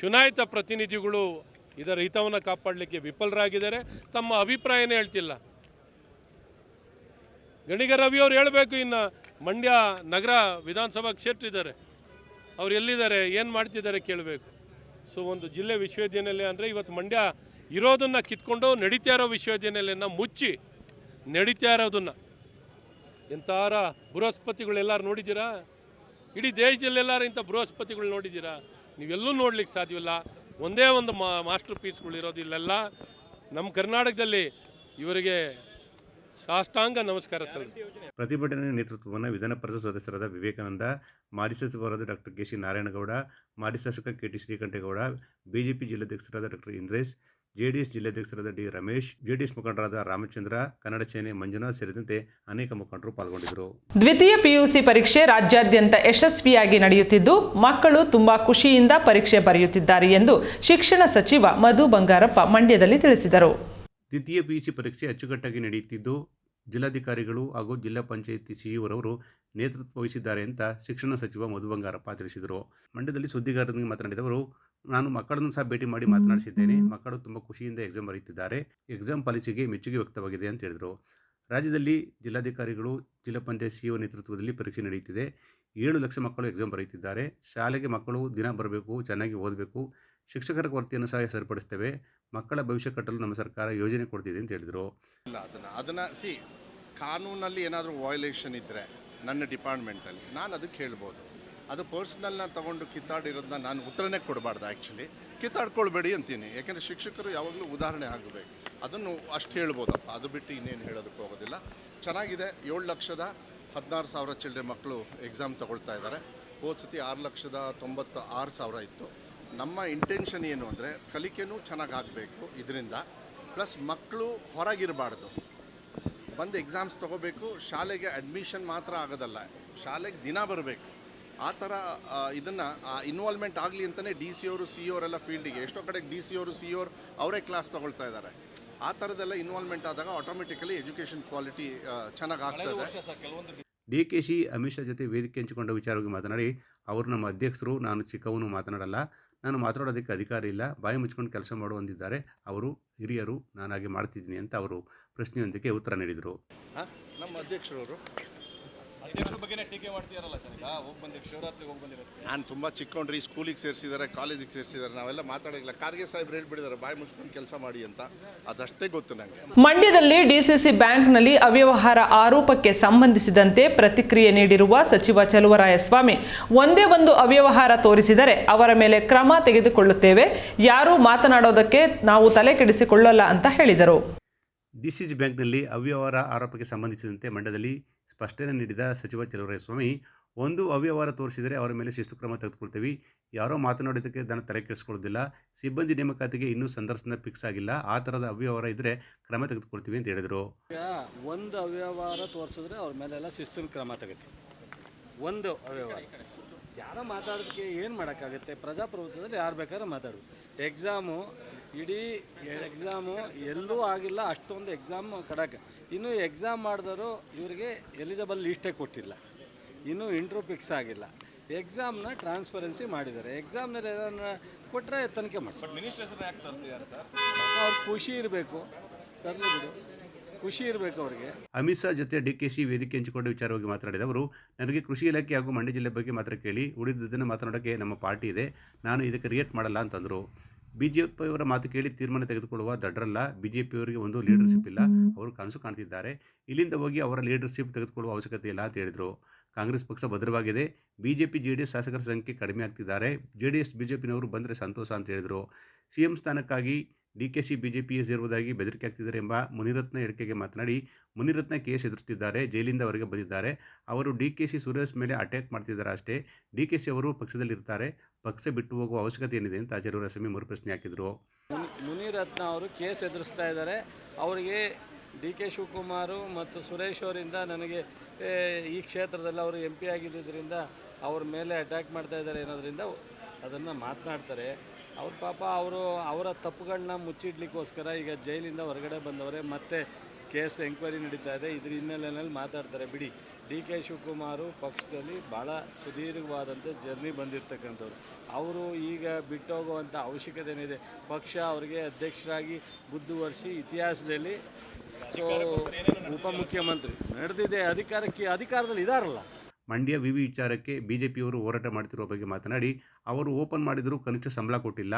ಚುನಾಯಿತ ಪ್ರತಿನಿಧಿಗಳು ಇದರ ಹಿತವನ್ನು ಕಾಪಾಡಲಿಕ್ಕೆ ವಿಫಲರಾಗಿದ್ದಾರೆ. ತಮ್ಮ ಅಭಿಪ್ರಾಯನೇ ಹೇಳ್ತಿಲ್ಲ. ಗಣಿಗ ರವಿ ಅವ್ರು ಹೇಳಬೇಕು ಇನ್ನು ಮಂಡ್ಯ ನಗರ ವಿಧಾನಸಭಾ ಕ್ಷೇತ್ರ ಇದ್ದಾರೆ. ಅವ್ರು ಎಲ್ಲಿದ್ದಾರೆ, ಏನು ಮಾಡ್ತಿದ್ದಾರೆ ಕೇಳಬೇಕು. ಸೊ ಒಂದು ಜಿಲ್ಲೆ ವಿಶ್ವವಿದ್ಯಾನಿಲಯ ಅಂದರೆ ಇವತ್ತು ಮಂಡ್ಯ ಇರೋದನ್ನು ಕಿತ್ಕೊಂಡು ನಡೀತಾ ಇರೋ ವಿಶ್ವವಿದ್ಯಾನಿಲಯನ ಮುಚ್ಚಿ ನಡೀತಾ ಇರೋದನ್ನು. ಎಂಥಾರ ಬೃಹಸ್ಪತಿಗಳೆಲ್ಲರೂ ನೋಡಿದ್ದೀರಾ? ಇಡೀ ದೇಶದಲ್ಲೆಲ್ಲರೂ ಇಂಥ ಬೃಹಸ್ಪತಿಗಳು ನೋಡಿದ್ದೀರಾ? ನೀವೆಲ್ಲೂ ನೋಡ್ಲಿಕ್ಕೆ ಸಾಧ್ಯವಿಲ್ಲ. ಒಂದೇ ಒಂದು ಮಾ, ಮಾಸ್ಟರ್ ಪೀಸ್ಗಳು ಇರೋದು ಇಲ್ಲೆಲ್ಲ. ನಮ್ಮ ಕರ್ನಾಟಕದಲ್ಲಿ ಇವರಿಗೆ ಸಾಷ್ಟಾಂಗ ನಮಸ್ಕಾರ ಸರ್. ಪ್ರತಿಭಟನೆ ನೇತೃತ್ವವನ್ನು ವಿಧಾನ ಪರಿಷತ್ ಸದಸ್ಯರಾದ ವಿವೇಕಾನಂದ ಮಾಜಿ ಸಚಿವರಾದ ಡಾಕ್ಟರ್ ಕೆ ಸಿ ನಾರಾಯಣಗೌಡ ಮಾಜಿ ಶಾಸಕ ಕೆ ಟಿ ಶ್ರೀಕಂಠೇಗೌಡ ಬಿಜೆಪಿ ಜಿಲ್ಲಾಧ್ಯಕ್ಷರಾದ ಡಾಕ್ಟರ್ ಇಂದ್ರೇಶ್ ಜೆಡಿಎಸ್ ಜಿಲ್ಲಾಧ್ಯಕ್ಷರಾದ ಡಿ ರಮೇಶ್ ಜೆಡಿಎಸ್ ಮುಖಂಡರಾದ ರಾಮಚಂದ್ರ ಕನ್ನಡ ಸೇನೆ ಮಂಜುನಾಥ್ ಸೇರಿದಂತೆ ಅನೇಕ ಮುಖಂಡರು ಪಾಲ್ಗೊಂಡಿದ್ದರು. ದ್ವಿತೀಯ ಪಿಯುಸಿ ಪರೀಕ್ಷೆ ರಾಜ್ಯಾದ್ಯಂತ ಯಶಸ್ವಿಯಾಗಿ ನಡೆಯುತ್ತಿದ್ದು ಮಕ್ಕಳು ತುಂಬಾ ಖುಷಿಯಿಂದ ಪರೀಕ್ಷೆ ಬರೆಯುತ್ತಿದ್ದಾರೆ ಎಂದು ಶಿಕ್ಷಣ ಸಚಿವ ಮಧು ಬಂಗಾರಪ್ಪ ಮಂಡ್ಯದಲ್ಲಿ ತಿಳಿಸಿದರು. ದ್ವಿತೀಯ ಪಿಯುಸಿ ಪರೀಕ್ಷೆ ಅಚ್ಚುಕಟ್ಟಾಗಿ ನಡೆಯುತ್ತಿದ್ದು ಜಿಲ್ಲಾಧಿಕಾರಿಗಳು ಹಾಗೂ ಜಿಲ್ಲಾ ಪಂಚಾಯಿತಿ ಸಿಇಒರವರು ನೇತೃತ್ವ ವಹಿಸಿದ್ದಾರೆ ಅಂತ ಶಿಕ್ಷಣ ಸಚಿವ ಮಧು ಬಂಗಾರಪ್ಪ ತಿಳಿಸಿದರು. ಮಂಡ್ಯದಲ್ಲಿ ಸುದ್ದಿಗಾರರೊಂದಿಗೆ ಮಾತನಾಡಿದ ಅವರು ನಾನು ಮಕ್ಕಳನ್ನು ಸಹ ಭೇಟಿ ಮಾಡಿ ಮಾತನಾಡಿಸಿದ್ದೇನೆ. ಮಕ್ಕಳು ತುಂಬ ಖುಷಿಯಿಂದ ಎಕ್ಸಾಮ್ ಬರೆಯುತ್ತಿದ್ದಾರೆ ಎಕ್ಸಾಮ್ ಪಾಲಿಸಿಗೆ ಮೆಚ್ಚುಗೆ ವ್ಯಕ್ತವಾಗಿದೆ ಅಂತ ಹೇಳಿದರು. ರಾಜ್ಯದಲ್ಲಿ ಜಿಲ್ಲಾಧಿಕಾರಿಗಳು, ಜಿಲ್ಲಾ ಪಂಚಾಯತ್ ಸಿಇಒ ನೇತೃತ್ವದಲ್ಲಿ ಪರೀಕ್ಷೆ ನಡೆಯುತ್ತಿದೆ. ಏಳು ಲಕ್ಷ ಮಕ್ಕಳು ಎಕ್ಸಾಮ್ ಬರೆಯುತ್ತಿದ್ದಾರೆ ಶಾಲೆಗೆ ಮಕ್ಕಳು ದಿನ ಬರಬೇಕು, ಚೆನ್ನಾಗಿ ಓದಬೇಕು. ಶಿಕ್ಷಕರ ಕೊರತೆಯನ್ನು ಸಹ ಸರಿಪಡಿಸ್ತೇವೆ ಮಕ್ಕಳ ಭವಿಷ್ಯ ಕಟ್ಟಲು ನಮ್ಮ ಸರ್ಕಾರ ಯೋಜನೆ ಕೊಡ್ತಿದೆ ಅಂತ ಹೇಳಿದರು. ಇಲ್ಲ, ಅದನ್ನು ಅದನ್ನು, ಸಿ, ಕಾನೂನಲ್ಲಿ ಏನಾದರೂ ವಯೋಲೇಷನ್ ಇದ್ದರೆ ನನ್ನ ಡಿಪಾರ್ಟ್ಮೆಂಟಲ್ಲಿ ನಾನು ಅದಕ್ಕೆ ಹೇಳ್ಬೋದು. ಅದು ಪರ್ಸ್ನಲ್ನ ತಗೊಂಡು ಕಿತ್ತಾಡಿರೋದನ್ನ ನಾನು ಉತ್ತರನೇ ಕೊಡಬಾರ್ದು ಆ್ಯಕ್ಚುಲಿ ಕಿತ್ತಾಡ್ಕೊಳ್ಬೇಡಿ ಅಂತೀನಿ. ಯಾಕೆಂದರೆ ಶಿಕ್ಷಕರು ಯಾವಾಗಲೂ ಉದಾಹರಣೆ ಆಗಬೇಕು. ಅದನ್ನು ಅಷ್ಟು ಹೇಳ್ಬೋದಪ್ಪ. ಅದು ಬಿಟ್ಟು ಇನ್ನೇನು ಹೇಳೋದಕ್ಕೆ ಹೋಗೋದಿಲ್ಲ. ಚೆನ್ನಾಗಿದೆ. ಏಳು ಲಕ್ಷದ ಹದಿನಾರು ಸಾವಿರ ಚಿಲ್ಡ್ರೆ ಮಕ್ಕಳು ಎಕ್ಸಾಮ್ ತಗೊಳ್ತಾ ಇದ್ದಾರೆ ಹೋದ ಸತಿ ಆರು ಲಕ್ಷದ ತೊಂಬತ್ತ ಆರು ಸಾವಿರ ಇತ್ತು. ನಮ್ಮ ಇಂಟೆನ್ಷನ್ ಏನು ಅಂದರೆ ಕಲಿಕೆನೂ ಚೆನ್ನಾಗಿ ಆಗಬೇಕು ಇದರಿಂದ. ಪ್ಲಸ್ ಮಕ್ಕಳು ಹೊರಗಿರಬಾರ್ದು. ಬಂದು ಎಕ್ಸಾಮ್ಸ್ ತೊಗೋಬೇಕು ಶಾಲೆಗೆ ಅಡ್ಮಿಷನ್ ಮಾತ್ರ ಆಗೋದಲ್ಲ. ಶಾಲೆಗೆ ದಿನ ಬರಬೇಕು. ಆ ಥರ ಇದನ್ನು ಇನ್ವಾಲ್ವ್ಮೆಂಟ್ ಆಗಲಿ ಅಂತಲೇ ಡಿ ಸಿ ಅವರು ಸಿ ಅವರೆಲ್ಲ ಫೀಲ್ಡಿಗೆ ಎಷ್ಟೋ ಕಡೆಗೆ ಡಿ ಸಿ ಅವರು ಸಿ ಅವರು ಅವರೇ ಕ್ಲಾಸ್ ತೊಗೊಳ್ತಾ ಇದ್ದಾರೆ. ಆ ಥರದ್ದೆಲ್ಲ ಇನ್ವಾಲ್ವ್ಮೆಂಟ್ ಆದಾಗ ಆಟೋಮೆಟಿಕಲಿ ಎಜುಕೇಷನ್ ಕ್ವಾಲಿಟಿ ಚೆನ್ನಾಗಿ ಆಗ್ತದೆ ಡಿ ಕೆ ಶಿ ಅಮಿತ್ ಶಾ ಜೊತೆ ವೇದಿಕೆ ಹಂಚಿಕೊಂಡ ವಿಚಾರವಾಗಿ ಮಾತನಾಡಿ ಅವರು ನಮ್ಮ ಅಧ್ಯಕ್ಷರು ನಾನು ಚಿಕ್ಕವನು ಮಾತನಾಡಲ್ಲ. ನಾನು ಮಾತಾಡೋದಕ್ಕೆ ಅಧಿಕಾರ ಇಲ್ಲ, ಬಾಯಿ ಮುಚ್ಕೊಂಡು ಕೆಲಸ ಮಾಡು ಅಂದಿದ್ದಾರೆ. ಅವರು ಹಿರಿಯರು, ನಾನಾಗಿ ಮಾಡ್ತಿದ್ದೀನಿ ಅಂತ ಅವರು ಪ್ರಶ್ನೆಯೊಂದಕ್ಕೆ ಉತ್ತರ ನೀಡಿದರು. ನಮ್ಮ ಅಧ್ಯಕ್ಷರವರು? ಅಧ್ಯಕ್ಷರ ಬಗ್ಗೆನೇ ಟೀಕೆ ಮಾಡ್ತೀರಲ್ಲ ಸರ್ ಈಗ? ಹೋಗಿ ಬಂದಿರಿ ಶಿವರಾತ್ರಿಗೆ ಹೋಗಿ ಬಂದಿರೋದು ನಾನು ತುಂಬ ಚಿಕ್ಕೊಂಡ್ರಿ ಸ್ಕೂಲಿಗೆ ಸೇರಿಸಿದ್ದಾರೆ ಕಾಲೇಜಿಗೆ ಸೇರಿಸಿದ್ದಾರೆ ನಾವೆಲ್ಲ ಮಾತಾಡೋಂಗಿಲ್ಲ ಖಾರ್ಗೆ ಸಾಹೇಬ್ರು ಹೇಳ್ಬಿಟ್ಟಿದ್ದಾರೆ ಬಾಯಿ ಮುಚ್ಕೊಂಡು ಕೆಲಸ ಮಾಡಿ ಅಂತ. ಅದಷ್ಟೇ ಗೊತ್ತು ನನಗೆ ಮಂಡ್ಯದಲ್ಲಿ ಡಿಸಿಸಿ ಬ್ಯಾಂಕ್ನಲ್ಲಿ ಅವ್ಯವಹಾರ ಆರೋಪಕ್ಕೆ ಸಂಬಂಧಿಸಿದಂತೆ ಪ್ರತಿಕ್ರಿಯೆ ನೀಡಿರುವ ಸಚಿವ ಚಲುವರಾಯಸ್ವಾಮಿ ಒಂದೇ ಒಂದು ಅವ್ಯವಹಾರ ತೋರಿಸಿದರೆ ಅವರ ಮೇಲೆ ಕ್ರಮ ತೆಗೆದುಕೊಳ್ಳುತ್ತೇವೆ. ಯಾರೂ ಮಾತನಾಡೋದಕ್ಕೆ ನಾವು ತಲೆ ಕೆಡಿಸಿಕೊಳ್ಳಲ್ಲ ಅಂತ ಹೇಳಿದರು. ಡಿಸಿಸಿ ಬ್ಯಾಂಕ್ನಲ್ಲಿ ಅವ್ಯವಹಾರ ಆರೋಪಕ್ಕೆ ಸಂಬಂಧಿಸಿದಂತೆ ಮಂಡ್ಯದಲ್ಲಿ ಸ್ಪಷ್ಟನೆ ನೀಡಿದ ಸಚಿವ ಚಲುವರಾಯಸ್ವಾಮಿ ಒಂದು ಅವ್ಯವಹಾರ ತೋರಿಸಿದರೆ ಅವರ ಮೇಲೆ ಶಿಸ್ತು ಕ್ರಮ ತೆಗೆದುಕೊಳ್ತೀವಿ. ಯಾರೋ ಮಾತನಾಡೋದಕ್ಕೆ ದನ ತಲೆ ಕೆಡಿಸ್ಕೊಳ್ಳೋದಿಲ್ಲ. ಸಿಬ್ಬಂದಿ ನೇಮಕಾತಿಗೆ ಇನ್ನೂ ಸಂದರ್ಶನ ಫಿಕ್ಸ್ ಆಗಿಲ್ಲ. ಆ ಥರದ ಅವ್ಯವಹಾರ ಇದ್ದರೆ ಕ್ರಮ ತೆಗೆದುಕೊಳ್ತೀವಿ ಅಂತ ಹೇಳಿದರು. ಒಂದು ಅವ್ಯವಹಾರ ತೋರಿಸಿದ್ರೆ ಅವ್ರ ಮೇಲೆಲ್ಲ ಶಿಸ್ತಿನ ಕ್ರಮ ತೆಗಿತೀವಿ. ಒಂದು ಅವ್ಯವಹಾರ. ಯಾರೋ ಮಾತಾಡೋದಕ್ಕೆ ಏನು ಮಾಡೋಕ್ಕಾಗುತ್ತೆ? ಪ್ರಜಾಪ್ರಭುತ್ವದಲ್ಲಿ ಯಾರು ಬೇಕಾದ್ರೂ ಮಾತಾಡೋದು ಎಕ್ಸಾಮು ಇಡೀ ಎಕ್ಸಾಮು ಎಲ್ಲೂ ಆಗಿಲ್ಲ ಅಷ್ಟೊಂದು ಎಕ್ಸಾಮ್ ಕಡಕ್ಕೆ ಇನ್ನೂ ಎಕ್ಸಾಮ್ ಮಾಡಿದವರು ಇವರಿಗೆ ಎಲಿಜಿಬಲ್ ಲೀಸ್ಟೇ ಕೊಟ್ಟಿಲ್ಲ. ಇನ್ನೂ ಇಂಟ್ರೂ ಫಿಕ್ಸ್ ಆಗಿಲ್ಲ. ಎಕ್ಸಾಮ್ನ ಟ್ರಾನ್ಸ್ಪರೆನ್ಸಿ ಮಾಡಿದ್ದಾರೆ. ಎಕ್ಸಾಮ್ನಲ್ಲಿ ಏನಾರ ಕೊಟ್ಟರೆ ತನಿಖೆ ಮಾಡ್ತಾರೆ ಅವ್ರು ಖುಷಿ ಇರಬೇಕು. ತರಲಿ ಬಿಡು. ಖುಷಿ ಇರಬೇಕು ಅವರಿಗೆ. ಅಮಿತ್ ಶಾ ಜೊತೆ ಡಿ ಕೆ ಸಿ ವೇದಿಕೆ ಹಂಚಿಕೊಂಡ ವಿಚಾರವಾಗಿ ಮಾತನಾಡಿದ ಅವರು ನನಗೆ ಕೃಷಿ ಇಲಾಖೆ ಹಾಗೂ ಮಂಡ್ಯ ಜಿಲ್ಲೆ ಬಗ್ಗೆ ಮಾತ್ರ ಕೇಳಿ ಉಳಿದಿದ್ದನ್ನು ಮಾತನಾಡೋಕ್ಕೆ ನಮ್ಮ ಪಾರ್ಟಿ ಇದೆ. ನಾನು ಇದಕ್ಕೆ ರಿಯೇಟ್ ಮಾಡಲ್ಲ ಅಂತಂದರು. ಬಿ ಜೆ ಪಿಯವರ ಮಾತು ಕೇಳಿ ತೀರ್ಮಾನ ತೆಗೆದುಕೊಳ್ಳುವ ದಡ್ರಲ್ಲ ಬಿ ಜೆ ಪಿಯವರಿಗೆ ಒಂದು ಲೀಡರ್ಶಿಪ್ ಇಲ್ಲ. ಅವರು ಕನಸು ಕಾಣ್ತಿದ್ದಾರೆ. ಇಲ್ಲಿಂದ ಹೋಗಿ ಅವರ ಲೀಡರ್ಶಿಪ್ ತೆಗೆದುಕೊಳ್ಳುವ ಅವಶ್ಯಕತೆ ಇಲ್ಲ ಅಂತ ಹೇಳಿದರು. ಕಾಂಗ್ರೆಸ್ ಪಕ್ಷ ಭದ್ರವಾಗಿದೆ. ಬಿ ಜೆ ಡಿ ಎಸ್ ಶಾಸಕರ ಸಂಖ್ಯೆ ಕಡಿಮೆ ಆಗ್ತಿದ್ದಾರೆ. J D S B J ಪಿನವರು ಬಂದರೆ ಸಂತೋಷ ಅಂತ ಹೇಳಿದರು. ಸಿ ಎಂ ಸ್ಥಾನಕ್ಕಾಗಿ D K C B J ಪಿಗೆ ಸೇರುವುದಾಗಿ ಬೆದರಿಕೆ ಆಗ್ತಿದ್ದಾರೆ ಎಂಬ ಮುನಿರತ್ನ ಹೇಳಿಕೆಗೆ ಮಾತನಾಡಿ, ಮುನಿರತ್ನ ಕೇಸ್ ಎದುರಿಸ್ತಿದ್ದಾರೆ ಜೈಲಿಂದ ಹೊರಗೆ ಬಂದಿದ್ದಾರೆ. ಅವರು ಡಿ ಕೆ ಸಿ ಸುರೇಶ್ ಮೇಲೆ ಅಟ್ಯಾಕ್ ಮಾಡ್ತಿದ್ದಾರೆ ಅಷ್ಟೇ. ಡಿ ಕೆ ಸಿ ಅವರು ಪಕ್ಷದಲ್ಲಿರ್ತಾರೆ, ಪಕ್ಷ ಬಿಟ್ಟು ಹೋಗುವ ಅವಶ್ಯಕತೆ ಏನಿದೆ ಅಂತ ಆಚಾರ್ಯ ಮರುಪ್ರಶ್ನೆ ಹಾಕಿದರು. ಮುನಿ, ಮುನಿರತ್ನ ಅವರು ಕೇಸ್ ಎದುರಿಸ್ತಾ ಇದ್ದಾರೆ. ಅವರಿಗೆ ಡಿ ಕೆ ಶಿವಕುಮಾರು ಮತ್ತು ಸುರೇಶ್ ಅವರಿಂದ ನನಗೆ ಈ ಕ್ಷೇತ್ರದಲ್ಲಿ ಅವರು ಎಂ ಪಿ ಆಗಿದ್ದರಿಂದ ಅವ್ರ ಮೇಲೆ ಅಟ್ಯಾಕ್ ಮಾಡ್ತಾ ಇದ್ದಾರೆ ಅನ್ನೋದರಿಂದ ಅದನ್ನು ಮಾತನಾಡ್ತಾರೆ. ಅವ್ರ ಪಾಪ ಅವರು ಅವರ ತಪ್ಪುಗಳನ್ನ ಮುಚ್ಚಿಡ್ಲಿಕ್ಕೋಸ್ಕರ ಈಗ ಜೈಲಿಂದ ಹೊರಗಡೆ ಬಂದವರೇ ಮತ್ತೆ ಕೇಸ್ ಎಂಕ್ವೈರಿ ನಡೀತಾ ಇದೆ. ಇದ್ರ ಹಿನ್ನೆಲೆಯಲ್ಲಿ ಮಾತಾಡ್ತಾರೆ. ಬಿಡಿ ಡಿ ಕೆ ಶಿವಕುಮಾರು ಪಕ್ಷದಲ್ಲಿ ಭಾಳ ಸುದೀರ್ಘವಾದಂಥ ಜರ್ನಿ ಬಂದಿರತಕ್ಕಂಥವ್ರು. ಅವರು ಈಗ ಬಿಟ್ಟೋಗುವಂಥ ಅವಶ್ಯಕತೆ ಏನಿದೆ ಪಕ್ಷ ಅವರಿಗೆ ಅಧ್ಯಕ್ಷರಾಗಿ ಮುಂದುವರಿಸಿ ಇತಿಹಾಸದಲ್ಲಿ ಸೊ ಉಪಮುಖ್ಯಮಂತ್ರಿ ನಡೆದಿದೆ. ಅಧಿಕಾರಕ್ಕೆ ಅಧಿಕಾರದಲ್ಲಿ ಇದಾರಲ್ಲ. ಮಂಡ್ಯ ವಿವಿ ವಿಚಾರಕ್ಕೆ ಬಿ ಜೆ ಪಿಯವರು ಹೋರಾಟ ಮಾಡ್ತಿರುವ ಬಗ್ಗೆ ಮಾತನಾಡಿ, ಅವರು ಓಪನ್ ಮಾಡಿದರೂ ಕನಿಷ್ಠ ಸಂಬಳ ಕೊಟ್ಟಿಲ್ಲ.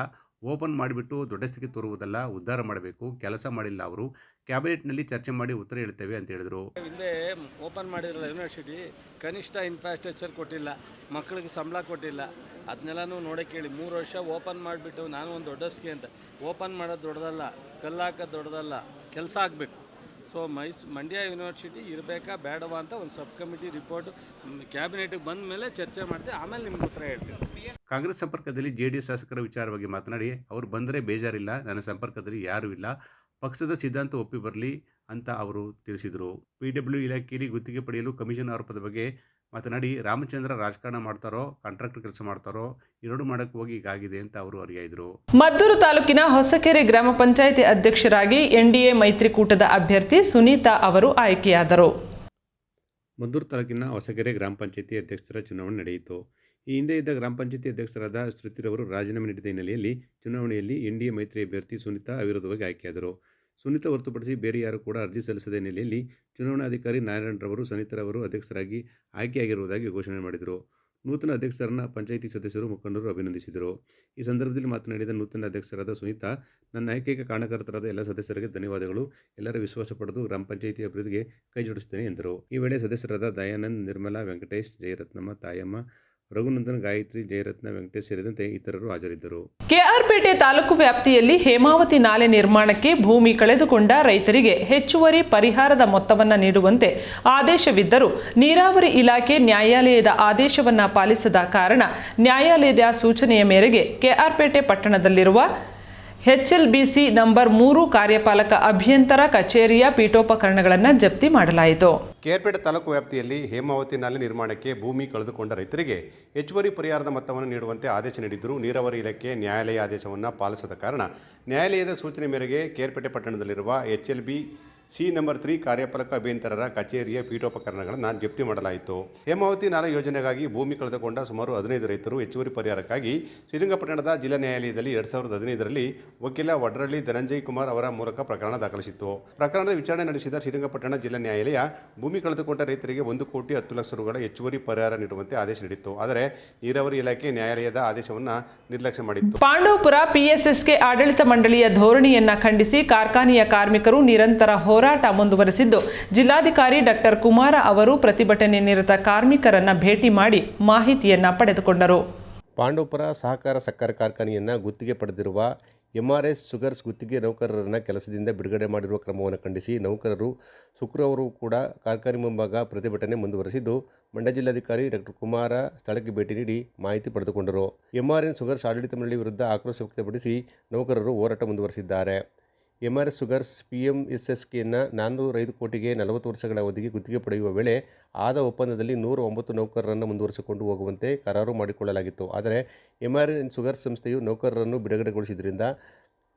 ಓಪನ್ ಮಾಡಿಬಿಟ್ಟು ದೊಡ್ಡ ಸ್ಥಿತಿ ತೋರುವುದಲ್ಲ, ಉದ್ಧಾರ ಮಾಡಬೇಕು, ಕೆಲಸ ಮಾಡಿಲ್ಲ ಅವರು. ಕ್ಯಾಬಿನೆಟ್ನಲ್ಲಿ ಚರ್ಚೆ ಮಾಡಿ ಉತ್ತರ ಹೇಳ್ತೇವೆ ಅಂತ ಹೇಳಿದರು. ಹಿಂದೆ ಓಪನ್ ಮಾಡಿರಲ್ಲ ಯೂನಿವರ್ಸಿಟಿ, ಕನಿಷ್ಠ ಇನ್ಫ್ರಾಸ್ಟ್ರಕ್ಚರ್ ಕೊಟ್ಟಿಲ್ಲ, ಮಕ್ಕಳಿಗೆ ಸಂಬಳ ಕೊಟ್ಟಿಲ್ಲ. ಅದನ್ನೆಲ್ಲನೂ ನೋಡೋಕೆ ಕೇಳಿ, ಮೂರು ವರ್ಷ ಓಪನ್ ಮಾಡಿಬಿಟ್ಟು ನಾನು ಒಂದು ದೊಡ್ಡಸ್ಗೆ ಅಂತ. ಓಪನ್ ಮಾಡೋದು ದೊಡ್ಡದಲ್ಲ ಕಲ್ಲಾಕೋದು ದೊಡ್ಡದಲ್ಲ, ಕೆಲಸ ಆಗಬೇಕು. ಸೊ ಮೈಸ್ ಮಂಡ್ಯ ಯೂನಿವರ್ಸಿಟಿ ಇರಬೇಕಾ ಬೇಡವಾ ಅಂತ ಒಂದು ಸಬ್ ಕಮಿಟಿ ರಿಪೋರ್ಟ್ ಕ್ಯಾಬಿನೆಟ್ಗೆ ಬಂದ ಮೇಲೆ ಚರ್ಚೆ ಮಾಡ್ತೀವಿ. ಆಮೇಲೆ ನಿಮ್ಗೆ ಉತ್ತರ ಹೇಳ್ತೀನಿ ಕಾಂಗ್ರೆಸ್ ಸಂಪರ್ಕದಲ್ಲಿ ಜೆ ಡಿ ಎಸ್ ಶಾಸಕರ ವಿಚಾರವಾಗಿ ಮಾತನಾಡಿ, ಅವರು ಬಂದರೆ ಬೇಜಾರಿಲ್ಲ, ನನ್ನ ಸಂಪರ್ಕದಲ್ಲಿ ಯಾರೂ ಇಲ್ಲ, ಪಕ್ಷದ ಸಿದ್ಧಾಂತ ಒಪ್ಪಿ ಬರಲಿ ಅಂತ ಅವರು ತಿಳಿಸಿದರು. ಪಿ ಡಬ್ಲ್ಯೂ ಇಲಾಖೆಯಲ್ಲಿ ಗುತ್ತಿಗೆ ಪಡೆಯಲು ಕಮಿಷನ್ ಆರೋಪದ ಬಗ್ಗೆ ಮಾತನಾಡಿ ರಾಮಚಂದ್ರ ರಾಜಕಾರಣ ಮಾಡ್ತಾರೋ ಕಾಂಟ್ರಾಕ್ಟರ್ ಕೆಲಸ ಮಾಡ್ತಾರೋ ಎರಡು ಮಾಡಕ್ಕೆ ಹೋಗಿ ಈಗಾಗಿದೆ ಅಂತ ಅವರು ಅರಿಯಾಯಿದ್ರು ಮದ್ದೂರು ತಾಲೂಕಿನ ಹೊಸಕೆರೆ ಗ್ರಾಮ ಪಂಚಾಯಿತಿ ಅಧ್ಯಕ್ಷರಾಗಿ ಎನ್ಡಿಎ ಮೈತ್ರಿಕೂಟದ ಅಭ್ಯರ್ಥಿ ಸುನೀತಾ ಅವರು ಆಯ್ಕೆಯಾದರು. ಮದ್ದೂರು ತಾಲೂಕಿನ ಹೊಸಕೆರೆ ಗ್ರಾಮ ಪಂಚಾಯತಿ ಅಧ್ಯಕ್ಷರ ಚುನಾವಣೆ ನಡೆಯಿತು. ಈ ಹಿಂದೆ ಇದ್ದ ಗ್ರಾಮ ಪಂಚಾಯತಿ ಅಧ್ಯಕ್ಷರಾದ ಶ್ರುತಿರವರು ರಾಜೀನಾಮೆ ನೀಡಿದ ಹಿನ್ನೆಲೆಯಲ್ಲಿ ಚುನಾವಣೆಯಲ್ಲಿ ಎನ್ಡಿಎ ಮೈತ್ರಿ ಅಭ್ಯರ್ಥಿ ಸುನೀತಾ ಅವಿರೋಧವಾಗಿ ಆಯ್ಕೆಯಾದರು. ಸುನೀತಾ ಹೊರತುಪಡಿಸಿ ಬೇರೆ ಯಾರು ಕೂಡ ಅರ್ಜಿ ಸಲ್ಲಿಸದ ಹಿನ್ನೆಲೆಯಲ್ಲಿ ಚುನಾವಣಾಧಿಕಾರಿ ನಾರಾಯಣರವರು ಸುನೀತರವರು ಅಧ್ಯಕ್ಷರಾಗಿ ಆಯ್ಕೆಯಾಗಿರುವುದಾಗಿ ಘೋಷಣೆ ಮಾಡಿದರು. ನೂತನ ಅಧ್ಯಕ್ಷರನ್ನ ಪಂಚಾಯಿತಿ ಸದಸ್ಯರು ಮುಖಂಡರು ಅಭಿನಂದಿಸಿದರು. ಈ ಸಂದರ್ಭದಲ್ಲಿ ಮಾತನಾಡಿದ ನೂತನ ಅಧ್ಯಕ್ಷರಾದ ಸುನೀತಾ, ನನ್ನ ಆಯ್ಕೆಗೆ ಕಾರಣಕರ್ತರಾದ ಎಲ್ಲ ಸದಸ್ಯರಿಗೆ ಧನ್ಯವಾದಗಳು. ಎಲ್ಲರ ವಿಶ್ವಾಸ ಪಡೆದು ಗ್ರಾಮ ಪಂಚಾಯಿತಿ ಅಭಿವೃದ್ಧಿಗೆ ಕೈ ಜೋಡಿಸುತ್ತೇನೆ ಎಂದರು. ಈ ವೇಳೆ ಸದಸ್ಯರಾದ ದಯಾನಂದ್ ನಿರ್ಮಲಾ, ವೆಂಕಟೇಶ್, ಜಯರತ್ನಮ್ಮ, ತಾಯಮ್ಮ ರಘುನಂದನ್, ಗಾಯತ್ರಿ, ಜಯರತ್ನ, ವೆಂಕಟೇಶ್ ಸೇರಿದಂತೆ ಇತರರು ಹಾಜರಿದ್ದರು. ಕೆಆರ್ಪೇಟೆ ತಾಲೂಕು ವ್ಯಾಪ್ತಿಯಲ್ಲಿ ಹೇಮಾವತಿ ನಾಲೆ ನಿರ್ಮಾಣಕ್ಕೆ ಭೂಮಿ ಕಳೆದುಕೊಂಡ ರೈತರಿಗೆ ಹೆಚ್ಚುವರಿ ಪರಿಹಾರದ ಮೊತ್ತವನ್ನು ನೀಡುವಂತೆ ಆದೇಶವಿದ್ದರೂ ನೀರಾವರಿ ಇಲಾಖೆ ನ್ಯಾಯಾಲಯದ ಆದೇಶವನ್ನು ಪಾಲಿಸದ ಕಾರಣ ನ್ಯಾಯಾಲಯದ ಸೂಚನೆಯ ಮೇರೆಗೆ ಕೆಆರ್ಪೇಟೆ ಪಟ್ಟಣದಲ್ಲಿರುವ ಎಚ್ಎಲ್ಬಿಸಿ ನಂಬರ್ ಮೂರು ಕಾರ್ಯಪಾಲಕ ಅಭಿಯಂತರ ಕಚೇರಿಯ ಪೀಠೋಪಕರಣಗಳನ್ನು ಜಪ್ತಿ ಮಾಡಲಾಯಿತು. ಕೇರ್ಪೇಟೆ ತಾಲೂಕು ವ್ಯಾಪ್ತಿಯಲ್ಲಿ ಹೇಮಾವತಿ ನಾಲೆ ನಿರ್ಮಾಣಕ್ಕೆ ಭೂಮಿ ಕಳೆದುಕೊಂಡ ರೈತರಿಗೆ ಹೆಚ್ಚುವರಿ ಪರಿಹಾರದ ಮೊತ್ತವನ್ನು ನೀಡುವಂತೆ ಆದೇಶ ನೀಡಿದ್ದರೂ ನೀರಾವರಿ ಇಲಾಖೆ ನ್ಯಾಯಾಲಯ ಆದೇಶವನ್ನು ಪಾಲಿಸದ ಕಾರಣ ನ್ಯಾಯಾಲಯದ ಸೂಚನೆ ಮೇರೆಗೆ Kerpete ಪಟ್ಟಣದಲ್ಲಿರುವ H L B C number three ಕಾರ್ಯಪಾಲಕ ಅಭಿಯಂತರರ ಕಚೇರಿಯ ಪೀಠೋಪಕರಣಗಳನ್ನು ಜಪ್ತಿ ಮಾಡಲಾಯಿತು. ಹೇಮಾವತಿ ನಾಲ ಯೋಜನೆಗಾಗಿ ಭೂಮಿ ಕಳೆದುಕೊಂಡ ಸುಮಾರು ಹದಿನೈದು ರೈತರು ಹೆಚ್ಚುವರಿ ಪರಿಹಾರಕ್ಕಾಗಿ ಶ್ರೀರಂಗಪಟ್ಟಣದ ಜಿಲ್ಲಾ ನ್ಯಾಯಾಲಯದಲ್ಲಿ ಎರಡ್ ಸಾವಿರದ ಹದಿನೈದರಲ್ಲಿ ವಕೀಲ ವಡ್ರಳ್ಳಿ ಧನಂಜಯ್ ಕುಮಾರ್ ಅವರ ಮೂಲಕ ಪ್ರಕರಣ ದಾಖಲಿಸಿತ್ತು. ಪ್ರಕರಣದ ವಿಚಾರಣೆ ನಡೆಸಿದ ಶ್ರೀರಂಗಪಟ್ಟಣ ಜಿಲ್ಲಾ ನ್ಯಾಯಾಲಯ ಭೂಮಿ ಕಳೆದುಕೊಂಡ ರೈತರಿಗೆ ಒಂದು ಕೋಟಿ ಹತ್ತು ಲಕ್ಷ ರೂಗಳ ಹೆಚ್ಚುವರಿ ಪರಿಹಾರ ನೀಡುವಂತೆ ಆದೇಶ ನೀಡಿತ್ತು. ಆದರೆ ನೀರಾವರಿ ಇಲಾಖೆ ನ್ಯಾಯಾಲಯದ ಆದೇಶವನ್ನು ನಿರ್ಲಕ್ಷ್ಯ ಮಾಡಿತ್ತು. ಪಾಂಡವಪುರ ಪಿಎಸ್ಎಸ್ಕೆ ಆಡಳಿತ ಮಂಡಳಿಯ ಧೋರಣೆಯನ್ನ ಖಂಡಿಸಿ ಕಾರ್ಖಾನೆಯ ಕಾರ್ಮಿಕರು ನಿರಂತರ ಹೋರಾಟ ಮುಂದುವರೆಸಿದ್ದು. ಜಿಲ್ಲಾಧಿಕಾರಿ ಡಾಕ್ಟರ್ ಕುಮಾರ ಅವರು ಪ್ರತಿಭಟನೆ ನಿರತ ಕಾರ್ಮಿಕರನ್ನ ಭೇಟಿ ಮಾಡಿ ಮಾಹಿತಿಯನ್ನ ಪಡೆದುಕೊಂಡರು. ಪಾಂಡವಪುರ ಸಹಕಾರ ಸಕ್ಕರೆ ಕಾರ್ಖಾನೆಯನ್ನು ಗುತ್ತಿಗೆ ಪಡೆದಿರುವ ಎಂಆರ್ಎಸ್ ಶುಗರ್ಸ್ ಗುತ್ತಿಗೆ ನೌಕರರನ್ನು ಕೆಲಸದಿಂದ ಬಿಡುಗಡೆ ಮಾಡಿರುವ ಕ್ರಮವನ್ನು ಖಂಡಿಸಿ ನೌಕರರು ಶುಕ್ರವಾರ ಕೂಡ ಕಾರ್ಖಾನೆ ಮುಂಭಾಗ ಪ್ರತಿಭಟನೆ ಮುಂದುವರೆಸಿದ್ದು, ಮಂಡ್ಯ ಜಿಲ್ಲಾಧಿಕಾರಿ ಡಾಕ್ಟರ್ ಕುಮಾರ ಸ್ಥಳಕ್ಕೆ ಭೇಟಿ ನೀಡಿ ಮಾಹಿತಿ ಪಡೆದುಕೊಂಡರು. ಎಂಆರ್ಎನ್ ಶುಗರ್ಸ್ ಆಡಳಿತ ಮಂಡಳಿ ವಿರುದ್ಧ ಆಕ್ರೋಶ ವ್ಯಕ್ತಪಡಿಸಿ ನೌಕರರು ಹೋರಾಟ ಮುಂದುವರೆಸಿದ್ದಾರೆ. ಎಂಆರ್ಎಸ್ ಶುಗರ್ಸ್ ಪಿಎಂಎಸ್ಎಸ್ಕೆಯನ್ನು ನಾನ್ನೂರ ಐದು ಕೋಟಿಗೆ ನಲವತ್ತು ವರ್ಷಗಳ ಅವಧಿಗೆ ಗುತ್ತಿಗೆ ಪಡೆಯುವ ವೇಳೆ ಆದ ಒಪ್ಪಂದದಲ್ಲಿ ನೂರ ಒಂಬತ್ತು ನೌಕರರನ್ನು ಮುಂದುವರಿಸಿಕೊಂಡು ಹೋಗುವಂತೆ ಕರಾರು ಮಾಡಿಕೊಳ್ಳಲಾಗಿತ್ತು. ಆದರೆ ಎಂಆರ್ ಸುಗರ್ಸ್ ಸಂಸ್ಥೆಯು ನೌಕರರನ್ನು ಬಿಡುಗಡೆಗೊಳಿಸಿದ್ರಿಂದ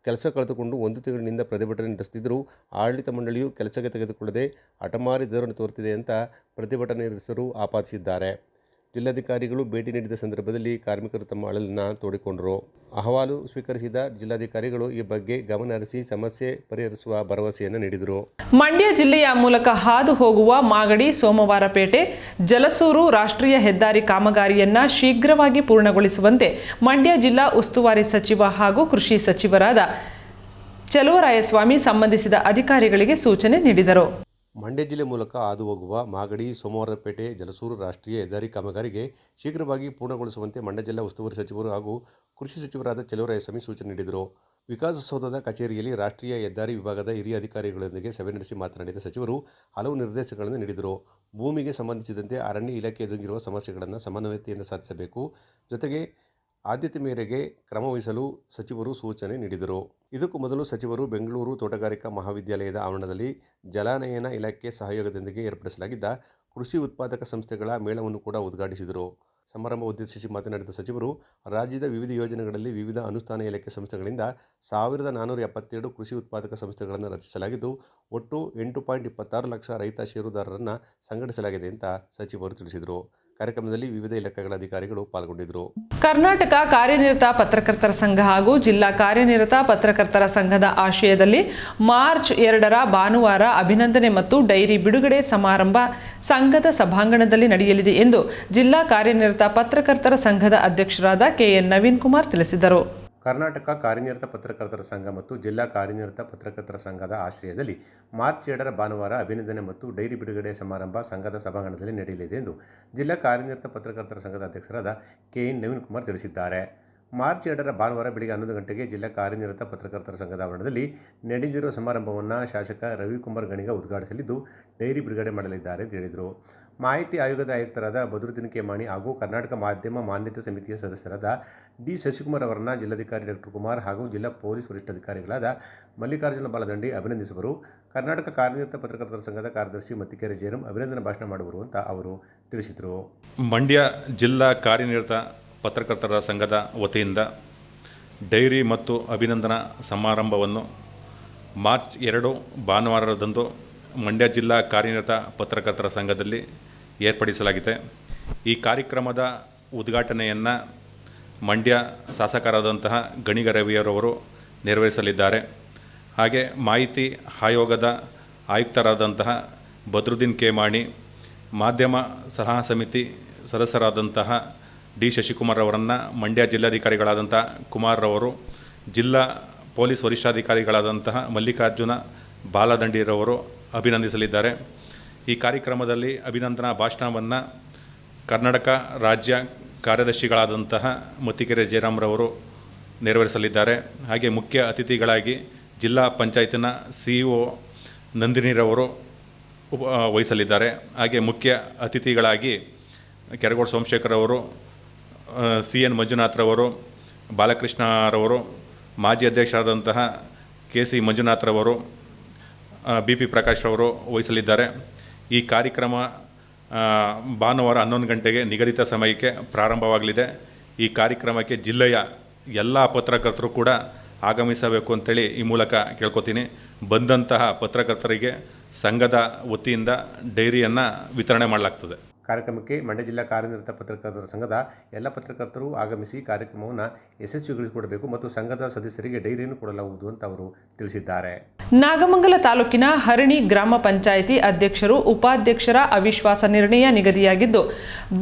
ಕೆಲಸ ಕಳೆದುಕೊಂಡು ಒಂದು ತಿಂಗಳಿನಿಂದ ಪ್ರತಿಭಟನೆ ನಡೆಸುತ್ತಿದ್ದರೂ ಆಡಳಿತ ಮಂಡಳಿಯು ಕೆಲಸಕ್ಕೆ ತೆಗೆದುಕೊಳ್ಳದೆ ಹಠಮಾರಿ ಧೋರಣೆ ತೋರುತ್ತಿದೆ ಅಂತ ಪ್ರತಿಭಟನೆ ನಡೆಸಲು ಆಪಾದಿಸಿದ್ದಾರೆ. ಜಿಲ್ಲಾಧಿಕಾರಿಗಳು ಭೇಟಿ ನೀಡಿದ ಸಂದರ್ಭದಲ್ಲಿ ಕಾರ್ಮಿಕರು ತಮ್ಮ ಅಳಲನ್ನು ತೋಡಿಕೊಂಡರು. ಅಹವಾಲು ಸ್ವೀಕರಿಸಿದ ಜಿಲ್ಲಾಧಿಕಾರಿಗಳು ಈ ಬಗ್ಗೆ ಗಮನ ಹರಿಸಿ ಸಮಸ್ಯೆ ಪರಿಹರಿಸುವ ಭರವಸೆಯನ್ನು ನೀಡಿದರು. ಮಂಡ್ಯ ಜಿಲ್ಲೆಯ ಮೂಲಕ ಹಾದು ಹೋಗುವ ಮಾಗಡಿ ಸೋಮವಾರಪೇಟೆ, ಜಲಸೂರು ರಾಷ್ಟ್ರೀಯ ಹೆದ್ದಾರಿ ಕಾಮಗಾರಿಯನ್ನ ಶೀಘ್ರವಾಗಿ ಪೂರ್ಣಗೊಳಿಸುವಂತೆ ಮಂಡ್ಯ ಜಿಲ್ಲಾ ಉಸ್ತುವಾರಿ ಸಚಿವ ಹಾಗೂ ಕೃಷಿ ಸಚಿವರಾದ ಚಲುವರಾಯಸ್ವಾಮಿ ಸಂಬಂಧಿಸಿದ ಅಧಿಕಾರಿಗಳಿಗೆ ಸೂಚನೆ ನೀಡಿದರು. ಮಂಡ್ಯ ಜಿಲ್ಲೆ ಮೂಲಕ ಹಾದು ಹೋಗುವ ಮಾಗಡಿ, ಸೋಮವಾರಪೇಟೆ, ಜಲಸೂರು ರಾಷ್ಟ್ರೀಯ ಹೆದ್ದಾರಿ ಕಾಮಗಾರಿಗೆ ಶೀಘ್ರವಾಗಿ ಪೂರ್ಣಗೊಳಿಸುವಂತೆ ಮಂಡ್ಯ ಜಿಲ್ಲಾ ಉಸ್ತುವಾರಿ ಸಚಿವರು ಹಾಗೂ ಕೃಷಿ ಸಚಿವರಾದ ಚಲುವರಾಯಸ್ವಾಮಿ ಸೂಚನೆ ನೀಡಿದರು. ವಿಕಾಸಸೌಧದ ಕಚೇರಿಯಲ್ಲಿ ರಾಷ್ಟ್ರೀಯ ಹೆದ್ದಾರಿ ವಿಭಾಗದ ಹಿರಿಯ ಅಧಿಕಾರಿಗಳೊಂದಿಗೆ ಸಭೆ ನಡೆಸಿ ಮಾತನಾಡಿದ ಸಚಿವರು, ಹಲವು ನಿರ್ದೇಶನಗಳನ್ನು ನೀಡಿದರು. ಭೂಮಿಗೆ ಸಂಬಂಧಿಸಿದಂತೆ ಅರಣ್ಯ ಇಲಾಖೆ ಎದುರಿಗಿರುವ ಸಮಸ್ಯೆಗಳನ್ನು ಸಮನ್ವಯತೆಯಿಂದ ಸಾಧಿಸಬೇಕು. ಜೊತೆಗೆ ಆದ್ಯತೆ ಮೇರೆಗೆ ಕ್ರಮವಹಿಸಲು ಸಚಿವರು ಸೂಚನೆ ನೀಡಿದರು. ಇದಕ್ಕೂ ಮೊದಲು ಸಚಿವರು ಬೆಂಗಳೂರು ತೋಟಗಾರಿಕಾ ಮಹಾವಿದ್ಯಾಲಯದ ಆವರಣದಲ್ಲಿ ಜಲಾನಯನ ಇಲಾಖೆ ಸಹಯೋಗದೊಂದಿಗೆ ಏರ್ಪಡಿಸಲಾಗಿದ್ದ ಕೃಷಿ ಉತ್ಪಾದಕ ಸಂಸ್ಥೆಗಳ ಮೇಳವನ್ನು ಕೂಡ ಉದ್ಘಾಟಿಸಿದರು. ಸಮಾರಂಭ ಉದ್ದೇಶಿಸಿ ಮಾತನಾಡಿದ ಸಚಿವರು, ರಾಜ್ಯದ ವಿವಿಧ ಯೋಜನೆಗಳಲ್ಲಿ ವಿವಿಧ ಅನುಷ್ಠಾನ ಇಲಾಖೆ ಸಂಸ್ಥೆಗಳಿಂದ ಸಾವಿರದ ನಾನ್ನೂರ ಎಪ್ಪತ್ತೆರಡು ಕೃಷಿ ಉತ್ಪಾದಕ ಸಂಸ್ಥೆಗಳನ್ನು ರಚಿಸಲಾಗಿದ್ದು, ಒಟ್ಟು ಎಂಟು ಪಾಯಿಂಟ್ ಇಪ್ಪತ್ತಾರು ಲಕ್ಷ ರೈತ ಷೇರುದಾರರನ್ನು ಸಂಘಟಿಸಲಾಗಿದೆ ಅಂತ ಸಚಿವರು ತಿಳಿಸಿದರು. ಕಾರ್ಯಕ್ರಮದಲ್ಲಿ ವಿವಿಧ ಇಲಾಖೆಗಳ ಅಧಿಕಾರಿಗಳು ಪಾಲ್ಗೊಂಡಿದ್ದರು. ಕರ್ನಾಟಕ ಕಾರ್ಯನಿರತ ಪತ್ರಕರ್ತರ ಸಂಘ ಹಾಗೂ ಜಿಲ್ಲಾ ಕಾರ್ಯನಿರತ ಪತ್ರಕರ್ತರ ಸಂಘದ ಆಶಯದಲ್ಲಿ ಮಾರ್ಚ್ ಎರಡರ ಭಾನುವಾರ ಅಭಿನಂದನೆ ಮತ್ತು ಡೈರಿ ಬಿಡುಗಡೆ ಸಮಾರಂಭ ಸಂಘದ ಸಭಾಂಗಣದಲ್ಲಿ ನಡೆಯಲಿದೆ ಎಂದು ಜಿಲ್ಲಾ ಕಾರ್ಯನಿರತ ಪತ್ರಕರ್ತರ ಸಂಘದ ಅಧ್ಯಕ್ಷರಾದ ಕೆಎನ್ ನವೀನ್ ಕುಮಾರ್ ತಿಳಿಸಿದರು. ಕರ್ನಾಟಕ ಕಾರ್ಯನಿರತ ಪತ್ರಕರ್ತರ ಸಂಘ ಮತ್ತು ಜಿಲ್ಲಾ ಕಾರ್ಯನಿರತ ಪತ್ರಕರ್ತರ ಸಂಘದ ಆಶ್ರಯದಲ್ಲಿ ಮಾರ್ಚ್ ಎರಡರ ಭಾನುವಾರ ಅಭಿನಂದನೆ ಮತ್ತು ಡೈರಿ ಬಿಡುಗಡೆ ಸಮಾರಂಭ ಸಂಘದ ಸಭಾಂಗಣದಲ್ಲಿ ನಡೆಯಲಿದೆ ಎಂದು ಜಿಲ್ಲಾ ಕಾರ್ಯನಿರತ ಪತ್ರಕರ್ತರ ಸಂಘದ ಅಧ್ಯಕ್ಷರಾದ ಕೆ ಎನ್ ನವೀನ್ ಕುಮಾರ್ ತಿಳಿಸಿದ್ದಾರೆ. ಮಾರ್ಚ್ ಎರಡರ ಭಾನುವಾರ ಬೆಳಗ್ಗೆ ಹನ್ನೊಂದು ಗಂಟೆಗೆ ಜಿಲ್ಲಾ ಕಾರ್ಯನಿರತ ಪತ್ರಕರ್ತರ ಸಂಘದ ಆವರಣದಲ್ಲಿ ನಡೆದಿರುವ ಸಮಾರಂಭವನ್ನು ಶಾಸಕ ರವಿಕುಮಾರ್ ಗಣಿಗ ಉದ್ಘಾಟಿಸಲಿದ್ದು, ಡೈರಿ ಬಿಡುಗಡೆ ಮಾಡಲಿದ್ದಾರೆ ಎಂದು ಹೇಳಿದರು. ಮಾಹಿತಿ ಆಯೋಗದ ಆಯುಕ್ತರಾದ ಬದ್ರುದ್ದೀನ್ ಕೆಮಾಣಿ ಹಾಗೂ ಕರ್ನಾಟಕ ಮಾಧ್ಯಮ ಮಾನ್ಯತೆ ಸಮಿತಿಯ ಸದಸ್ಯರಾದ ಡಿ. ಶಶಿಕುಮಾರ್ ಅವರನ್ನು ಜಿಲ್ಲಾಧಿಕಾರಿ ಡಾಕ್ಟರ್ ಕುಮಾರ್ ಹಾಗೂ ಜಿಲ್ಲಾ ಪೊಲೀಸ್ ವರಿಷ್ಠಾಧಿಕಾರಿಗಳಾದ ಮಲ್ಲಿಕಾರ್ಜುನ ಬಾಲದಂಡಿ ಅಭಿನಂದಿಸುವರು. ಕರ್ನಾಟಕ ಕಾರ್ಯನಿರತ ಪತ್ರಕರ್ತರ ಸಂಘದ ಕಾರ್ಯದರ್ಶಿ ಮತ್ತಿಕೆರೆ ಜಯರಾಮ್ ಅಭಿನಂದನೆ ಭಾಷಣ ಮಾಡುವರು ಅಂತ ಅವರು ತಿಳಿಸಿದರು. ಮಂಡ್ಯ ಜಿಲ್ಲಾ ಕಾರ್ಯನಿರತ ಪತ್ರಕರ್ತರ ಸಂಘದ ವತಿಯಿಂದ ಡೈರಿ ಮತ್ತು ಅಭಿನಂದನಾ ಸಮಾರಂಭವನ್ನು ಮಾರ್ಚ್ ಎರಡು ಭಾನುವಾರದಂದು ಮಂಡ್ಯ ಜಿಲ್ಲಾ ಕಾರ್ಯನಿರತ ಪತ್ರಕರ್ತರ ಸಂಘದಲ್ಲಿ ಏರ್ಪಡಿಸಲಾಗಿದೆ. ಈ ಕಾರ್ಯಕ್ರಮದ ಉದ್ಘಾಟನೆಯನ್ನು ಮಂಡ್ಯ ಶಾಸಕರಾದಂತಹ ಗಣಿಗ ರವಿಯರವರು ನೆರವೇರಿಸಲಿದ್ದಾರೆ ಹಾಗೆ ಮಾಹಿತಿ ಆಯೋಗದ ಆಯುಕ್ತರಾದಂತಹ ಬದ್ರುದ್ದೀನ್ ಕೇಮಾಣಿ, ಮಾಧ್ಯಮ ಸಲಹಾ ಸಮಿತಿ ಸದಸ್ಯರಾದಂತಹ ಡಿ ಶಶಿಕುಮಾರ್ ಅವರನ್ನು ಮಂಡ್ಯ ಜಿಲ್ಲಾಧಿಕಾರಿಗಳಾದಂಥ ಕುಮಾರ್ರವರು ಜಿಲ್ಲಾ ಪೊಲೀಸ್ ವರಿಷ್ಠಾಧಿಕಾರಿಗಳಾದಂತಹ ಮಲ್ಲಿಕಾರ್ಜುನ ಬಾಲದಂಡಿರವರು ಅಭಿನಂದಿಸಲಿದ್ದಾರೆ. ಈ ಕಾರ್ಯಕ್ರಮದಲ್ಲಿ ಅಭಿನಂದನಾ ಭಾಷಣವನ್ನು ಕರ್ನಾಟಕ ರಾಜ್ಯ ಕಾರ್ಯದರ್ಶಿಗಳಾದಂತಹ ಮತ್ತಿಕೆರೆ ಜಯರಾಮ್ರವರು ನೆರವೇರಿಸಲಿದ್ದಾರೆ. ಹಾಗೆ ಮುಖ್ಯ ಅತಿಥಿಗಳಾಗಿ ಜಿಲ್ಲಾ ಪಂಚಾಯತಿನ ಸಿ ಒ ನಂದಿನಿರವರು ವಹಿಸಲಿದ್ದಾರೆ. ಹಾಗೆ ಮುಖ್ಯ ಅತಿಥಿಗಳಾಗಿ ಕೆರಗೋಡು ಸೋಮಶೇಖರ್ ಅವರು ಸಿ ಎನ್ ಮಂಜುನಾಥ್ರವರು ಬಾಲಕೃಷ್ಣರವರು ಮಾಜಿ ಅಧ್ಯಕ್ಷರಾದಂತಹ ಕೆ ಸಿ ಮಂಜುನಾಥ್ರವರು ಬಿ ಪಿ ಪ್ರಕಾಶ್ ಅವರು ವಹಿಸಲಿದ್ದಾರೆ. ಈ ಕಾರ್ಯಕ್ರಮ ಭಾನುವಾರ ಹನ್ನೊಂದು ಗಂಟೆಗೆ ನಿಗದಿತ ಸಮಯಕ್ಕೆ ಪ್ರಾರಂಭವಾಗಲಿದೆ. ಈ ಕಾರ್ಯಕ್ರಮಕ್ಕೆ ಜಿಲ್ಲೆಯ ಎಲ್ಲ ಪತ್ರಕರ್ತರು ಕೂಡ ಆಗಮಿಸಬೇಕು ಅಂತೇಳಿ ಈ ಮೂಲಕ ಕೇಳ್ಕೊತೀನಿ. ಬಂದಂತಹ ಪತ್ರಕರ್ತರಿಗೆ ಸಂಘದ ವತಿಯಿಂದ ಡೈರಿಯನ್ನು ವಿತರಣೆ ಮಾಡಲಾಗ್ತದೆ. ಕಾರ್ಯಕ್ರಮಕ್ಕೆ ಮಂಡ್ಯ ಜಿಲ್ಲಾ ಕಾರ್ಯನಿರತ ಪತ್ರಕರ್ತರ ಸಂಘದ ಎಲ್ಲ ಪತ್ರಕರ್ತರು ಆಗಮಿಸಿ ಕಾರ್ಯಕ್ರಮವನ್ನು ಯಶಸ್ವಿಗೊಳಿಸಿಕೊಡಬೇಕು ಮತ್ತು ಸಂಘದ ಸದಸ್ಯರಿಗೆ ಡೈರಿಯನ್ನು ಕೊಡಲಾಗುವುದು ಅಂತ ಅವರು ತಿಳಿಸಿದ್ದಾರೆ. ನಾಗಮಂಗಲ ತಾಲೂಕಿನ ಹರಿಣಿ ಗ್ರಾಮ ಪಂಚಾಯಿತಿ ಅಧ್ಯಕ್ಷರು, ಉಪಾಧ್ಯಕ್ಷರ ಅವಿಶ್ವಾಸ ನಿರ್ಣಯ ನಿಗದಿಯಾಗಿದ್ದು,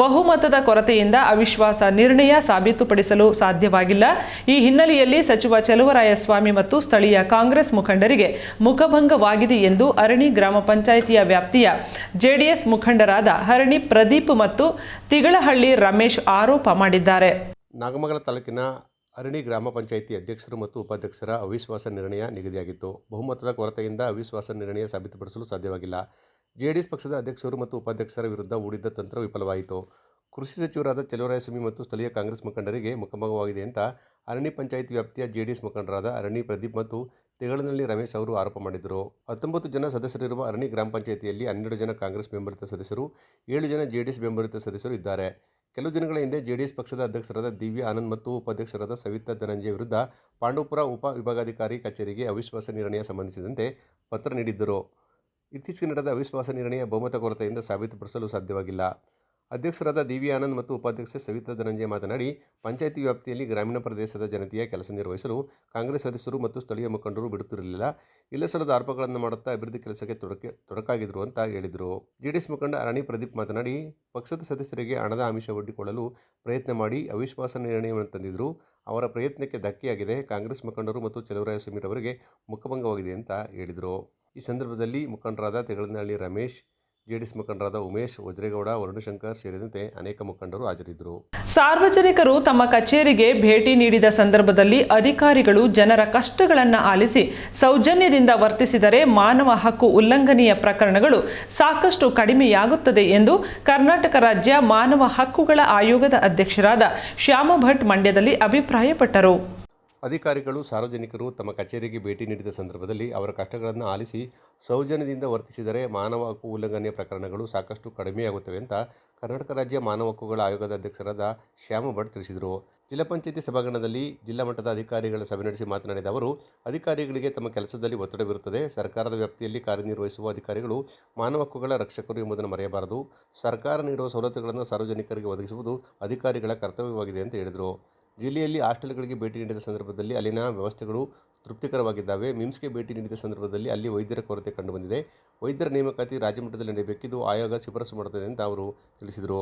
ಬಹುಮತದ ಕೊರತೆಯಿಂದ ಅವಿಶ್ವಾಸ ನಿರ್ಣಯ ಸಾಬೀತುಪಡಿಸಲು ಸಾಧ್ಯವಾಗಿಲ್ಲ. ಈ ಹಿನ್ನೆಲೆಯಲ್ಲಿ ಸಚಿವ ಚಲುವರಾಯಸ್ವಾಮಿ ಮತ್ತು ಸ್ಥಳೀಯ ಕಾಂಗ್ರೆಸ್ ಮುಖಂಡರಿಗೆ ಮುಖಭಂಗವಾಗಿದೆ ಎಂದು ಅರಣಿ ಗ್ರಾಮ ಪಂಚಾಯಿತಿಯ ವ್ಯಾಪ್ತಿಯ ಜೆಡಿಎಸ್ ಮುಖಂಡರಾದ ಹರಣಿ ಪ್ರದೀಪ್ ಮತ್ತು ತಿಗಳಹಳ್ಳಿ ರಮೇಶ್ ಆರೋಪ ಮಾಡಿದ್ದಾರೆ. ನಾಗಮಂಗಲ ತಾಲೂಕಿನ ಅರಣಿ ಗ್ರಾಮ ಪಂಚಾಯಿತಿ ಅಧ್ಯಕ್ಷರು ಮತ್ತು ಉಪಾಧ್ಯಕ್ಷರ ಅವಿಶ್ವಾಸ ನಿರ್ಣಯ ನಿಗದಿಯಾಗಿತ್ತು. ಬಹುಮತದ ಕೊರತೆಯಿಂದ ಅವಿಶ್ವಾಸ ನಿರ್ಣಯ ಸಾಬೀತುಪಡಿಸಲು ಸಾಧ್ಯವಾಗಿಲ್ಲ. ಜೆಡಿಎಸ್ ಪಕ್ಷದ ಅಧ್ಯಕ್ಷರು ಮತ್ತು ಉಪಾಧ್ಯಕ್ಷರ ವಿರುದ್ಧ ಹೂಡಿದ್ದ ತಂತ್ರ ವಿಫಲವಾಯಿತು. ಕೃಷಿ ಸಚಿವರಾದ ಚೆಲುವರಾಯಸ್ವಾಮಿ ಮತ್ತು ಸ್ಥಳೀಯ ಕಾಂಗ್ರೆಸ್ ಮುಖಂಡರಿಗೆ ಮುಖಮುಖವಾಗಿದೆ ಅಂತ ಅರಣಿ ಪಂಚಾಯತ್ ವ್ಯಾಪ್ತಿಯ ಜೆಡಿಎಸ್ ಮುಖಂಡರಾದ ಅರಣಿ ಪ್ರದೀಪ್ ಮತ್ತು ತೆಗಳನಹಳ್ಳಿ ರಮೇಶ್ ಅವರು ಆರೋಪ ಮಾಡಿದರು. ಹತ್ತೊಂಬತ್ತು ಜನ ಸದಸ್ಯರಿರುವ ಅರಣಿ ಗ್ರಾಮ ಪಂಚಾಯಿತಿಯಲ್ಲಿ ಹನ್ನೆರಡು ಜನ ಕಾಂಗ್ರೆಸ್ ಬೆಂಬಲಿತ ಸದಸ್ಯರು, ಏಳು ಜನ ಜೆಡಿಎಸ್ ಬೆಂಬಲಿತ ಸದಸ್ಯರು ಇದ್ದಾರೆ. ಕೆಲವು ದಿನಗಳ ಹಿಂದೆ ಜೆಡಿಎಸ್ ಪಕ್ಷದ ಅಧ್ಯಕ್ಷರಾದ ದಿವ್ಯಾ ಆನಂದ್ ಮತ್ತು ಉಪಾಧ್ಯಕ್ಷರಾದ ಸವಿತಾ ಧನಂಜಯ ವಿರುದ್ಧ ಪಾಂಡವಪುರ ಉಪ ವಿಭಾಗಾಧಿಕಾರಿ ಕಚೇರಿಗೆ ಅವಿಶ್ವಾಸ ನಿರ್ಣಯ ಸಂಬಂಧಿಸಿದಂತೆ ಪತ್ರ ನೀಡಿದ್ದರು. ಇತ್ತೀಚೆಗೆ ನಡೆದ ಅವಿಶ್ವಾಸ ನಿರ್ಣಯ ಬಹುಮತ ಕೊರತೆಯಿಂದ ಸಾಬೀತುಪಡಿಸಲು ಸಾಧ್ಯವಾಗಿಲ್ಲ. ಅಧ್ಯಕ್ಷರಾದ ದಿವಿ ಆನಂದ್ ಮತ್ತು ಉಪಾಧ್ಯಕ್ಷೆ ಸವಿತಾ ಧನಂಜಯ ಮಾತನಾಡಿ, ಪಂಚಾಯಿತಿ ವ್ಯಾಪ್ತಿಯಲ್ಲಿ ಗ್ರಾಮೀಣ ಪ್ರದೇಶದ ಜನತೆಯ ಕೆಲಸ ನಿರ್ವಹಿಸಲು ಕಾಂಗ್ರೆಸ್ ಸದಸ್ಯರು ಮತ್ತು ಸ್ಥಳೀಯ ಮುಖಂಡರು ಬಿಡುತ್ತಿರಲಿಲ್ಲ. ಇಲ್ಲಸಲ್ಲದ ಆರೋಪಗಳನ್ನು ಮಾಡುತ್ತಾ ಅಭಿವೃದ್ಧಿ ಕೆಲಸಕ್ಕೆ ತೊಡಕೆ, ತೊಡಕಾಗಿದ್ರು ಅಂತ ಹೇಳಿದರು. ಜೆಡಿಎಸ್ ಮುಖಂಡ ಅರಣಿ ಪ್ರದೀಪ್ ಮಾತನಾಡಿ, ಪಕ್ಷದ ಸದಸ್ಯರಿಗೆ ಹಣದ ಆಮಿಷ ಒಡ್ಡಿಕೊಳ್ಳಲು ಪ್ರಯತ್ನ ಮಾಡಿ ಅವಿಶ್ವಾಸ ನಿರ್ಣಯವನ್ನು ತಂದಿದ್ದರು ಅವರ ಪ್ರಯತ್ನಕ್ಕೆ ಧಕ್ಕೆಯಾಗಿದೆ. ಕಾಂಗ್ರೆಸ್ ಮುಖಂಡರು ಮತ್ತು ಚಲುವರಾಯ ಸಮೀರ್ ಅವರಿಗೆ ಮುಖಭಂಗವಾಗಿದೆ ಅಂತ ಹೇಳಿದರು. ಈ ಸಂದರ್ಭದಲ್ಲಿ ಮುಖಂಡರಾದ ತೆಗಳನಹಳ್ಳಿ ರಮೇಶ್ ಜೆಡಿಎಸ್ ಮುಖಂಡರಾದ ಉಮೇಶ್, ವಜ್ರೇಗೌಡ, ವರುಣಶಂಕರ್ ಸೇರಿದಂತೆ ಅನೇಕ ಮುಖಂಡರು ಹಾಜರಿದ್ದರು. ಸಾರ್ವಜನಿಕರು ತಮ್ಮ ಕಚೇರಿಗೆ ಭೇಟಿ ನೀಡಿದ ಸಂದರ್ಭದಲ್ಲಿ ಅಧಿಕಾರಿಗಳು ಜನರ ಕಷ್ಟಗಳನ್ನು ಆಲಿಸಿ ಸೌಜನ್ಯದಿಂದ ವರ್ತಿಸಿದರೆ ಮಾನವ ಹಕ್ಕು ಉಲ್ಲಂಘನೆಯ ಪ್ರಕರಣಗಳು ಸಾಕಷ್ಟು ಕಡಿಮೆಯಾಗುತ್ತದೆ ಎಂದು ಕರ್ನಾಟಕ ರಾಜ್ಯ ಮಾನವ ಹಕ್ಕುಗಳ ಆಯೋಗದ ಅಧ್ಯಕ್ಷರಾದ ಶ್ಯಾಮ ಭಟ್ ಮಂಡ್ಯದಲ್ಲಿ ಅಭಿಪ್ರಾಯಪಟ್ಟರು. ಅಧಿಕಾರಿಗಳು, ಸಾರ್ವಜನಿಕರು ತಮ್ಮ ಕಚೇರಿಗೆ ಭೇಟಿ ನೀಡಿದ ಸಂದರ್ಭದಲ್ಲಿ ಅವರ ಕಷ್ಟಗಳನ್ನು ಆಲಿಸಿ ಸೌಜನ್ಯದಿಂದ ವರ್ತಿಸಿದರೆ ಮಾನವ ಹಕ್ಕು ಉಲ್ಲಂಘನೆಯ ಪ್ರಕರಣಗಳು ಸಾಕಷ್ಟು ಕಡಿಮೆಯಾಗುತ್ತವೆ ಅಂತ ಕರ್ನಾಟಕ ರಾಜ್ಯ ಮಾನವ ಹಕ್ಕುಗಳ ಆಯೋಗದ ಅಧ್ಯಕ್ಷರಾದ ಶ್ಯಾಮ ಭಟ್ ತಿಳಿಸಿದರು. ಜಿಲ್ಲಾ ಪಂಚಾಯಿತಿ ಸಭಾಂಗಣದಲ್ಲಿ ಜಿಲ್ಲಾ ಮಟ್ಟದ ಅಧಿಕಾರಿಗಳ ಸಭೆ ನಡೆಸಿ ಮಾತನಾಡಿದ ಅವರು, ಅಧಿಕಾರಿಗಳಿಗೆ ತಮ್ಮ ಕೆಲಸದಲ್ಲಿ ಒತ್ತಡವಿರುತ್ತದೆ. ಸರ್ಕಾರದ ವ್ಯಾಪ್ತಿಯಲ್ಲಿ ಕಾರ್ಯನಿರ್ವಹಿಸುವ ಅಧಿಕಾರಿಗಳು ಮಾನವ ಹಕ್ಕುಗಳ ರಕ್ಷಕರು ಎಂಬುದನ್ನು ಮರೆಯಬಾರದು. ಸರ್ಕಾರ ನೀಡುವ ಸವಲತ್ತುಗಳನ್ನು ಸಾರ್ವಜನಿಕರಿಗೆ ಒದಗಿಸುವುದು ಅಧಿಕಾರಿಗಳ ಕರ್ತವ್ಯವಾಗಿದೆ ಅಂತ ಹೇಳಿದರು. ಜಿಲ್ಲೆಯಲ್ಲಿ ಹಾಸ್ಟೆಲ್ಗಳಿಗೆ ಭೇಟಿ ನೀಡಿದ ಸಂದರ್ಭದಲ್ಲಿ ಅಲ್ಲಿನ ವ್ಯವಸ್ಥೆಗಳು ತೃಪ್ತಿಕರವಾಗಿದ್ದಾವೆ. ಮಿಮ್ಸ್ಗೆ ಭೇಟಿ ನೀಡಿದ ಸಂದರ್ಭದಲ್ಲಿ ಅಲ್ಲಿ ವೈದ್ಯರ ಕೊರತೆ ಕಂಡುಬಂದಿದೆ. ವೈದ್ಯರ ನೇಮಕಾತಿ ರಾಜ್ಯ ಮಟ್ಟದಲ್ಲಿ ನಡೆಯಬೇಕಿದ್ದು ಆಯೋಗ ಶಿಫಾರಸು ಮಾಡುತ್ತದೆ ಅಂತ ಅವರು ತಿಳಿಸಿದರು.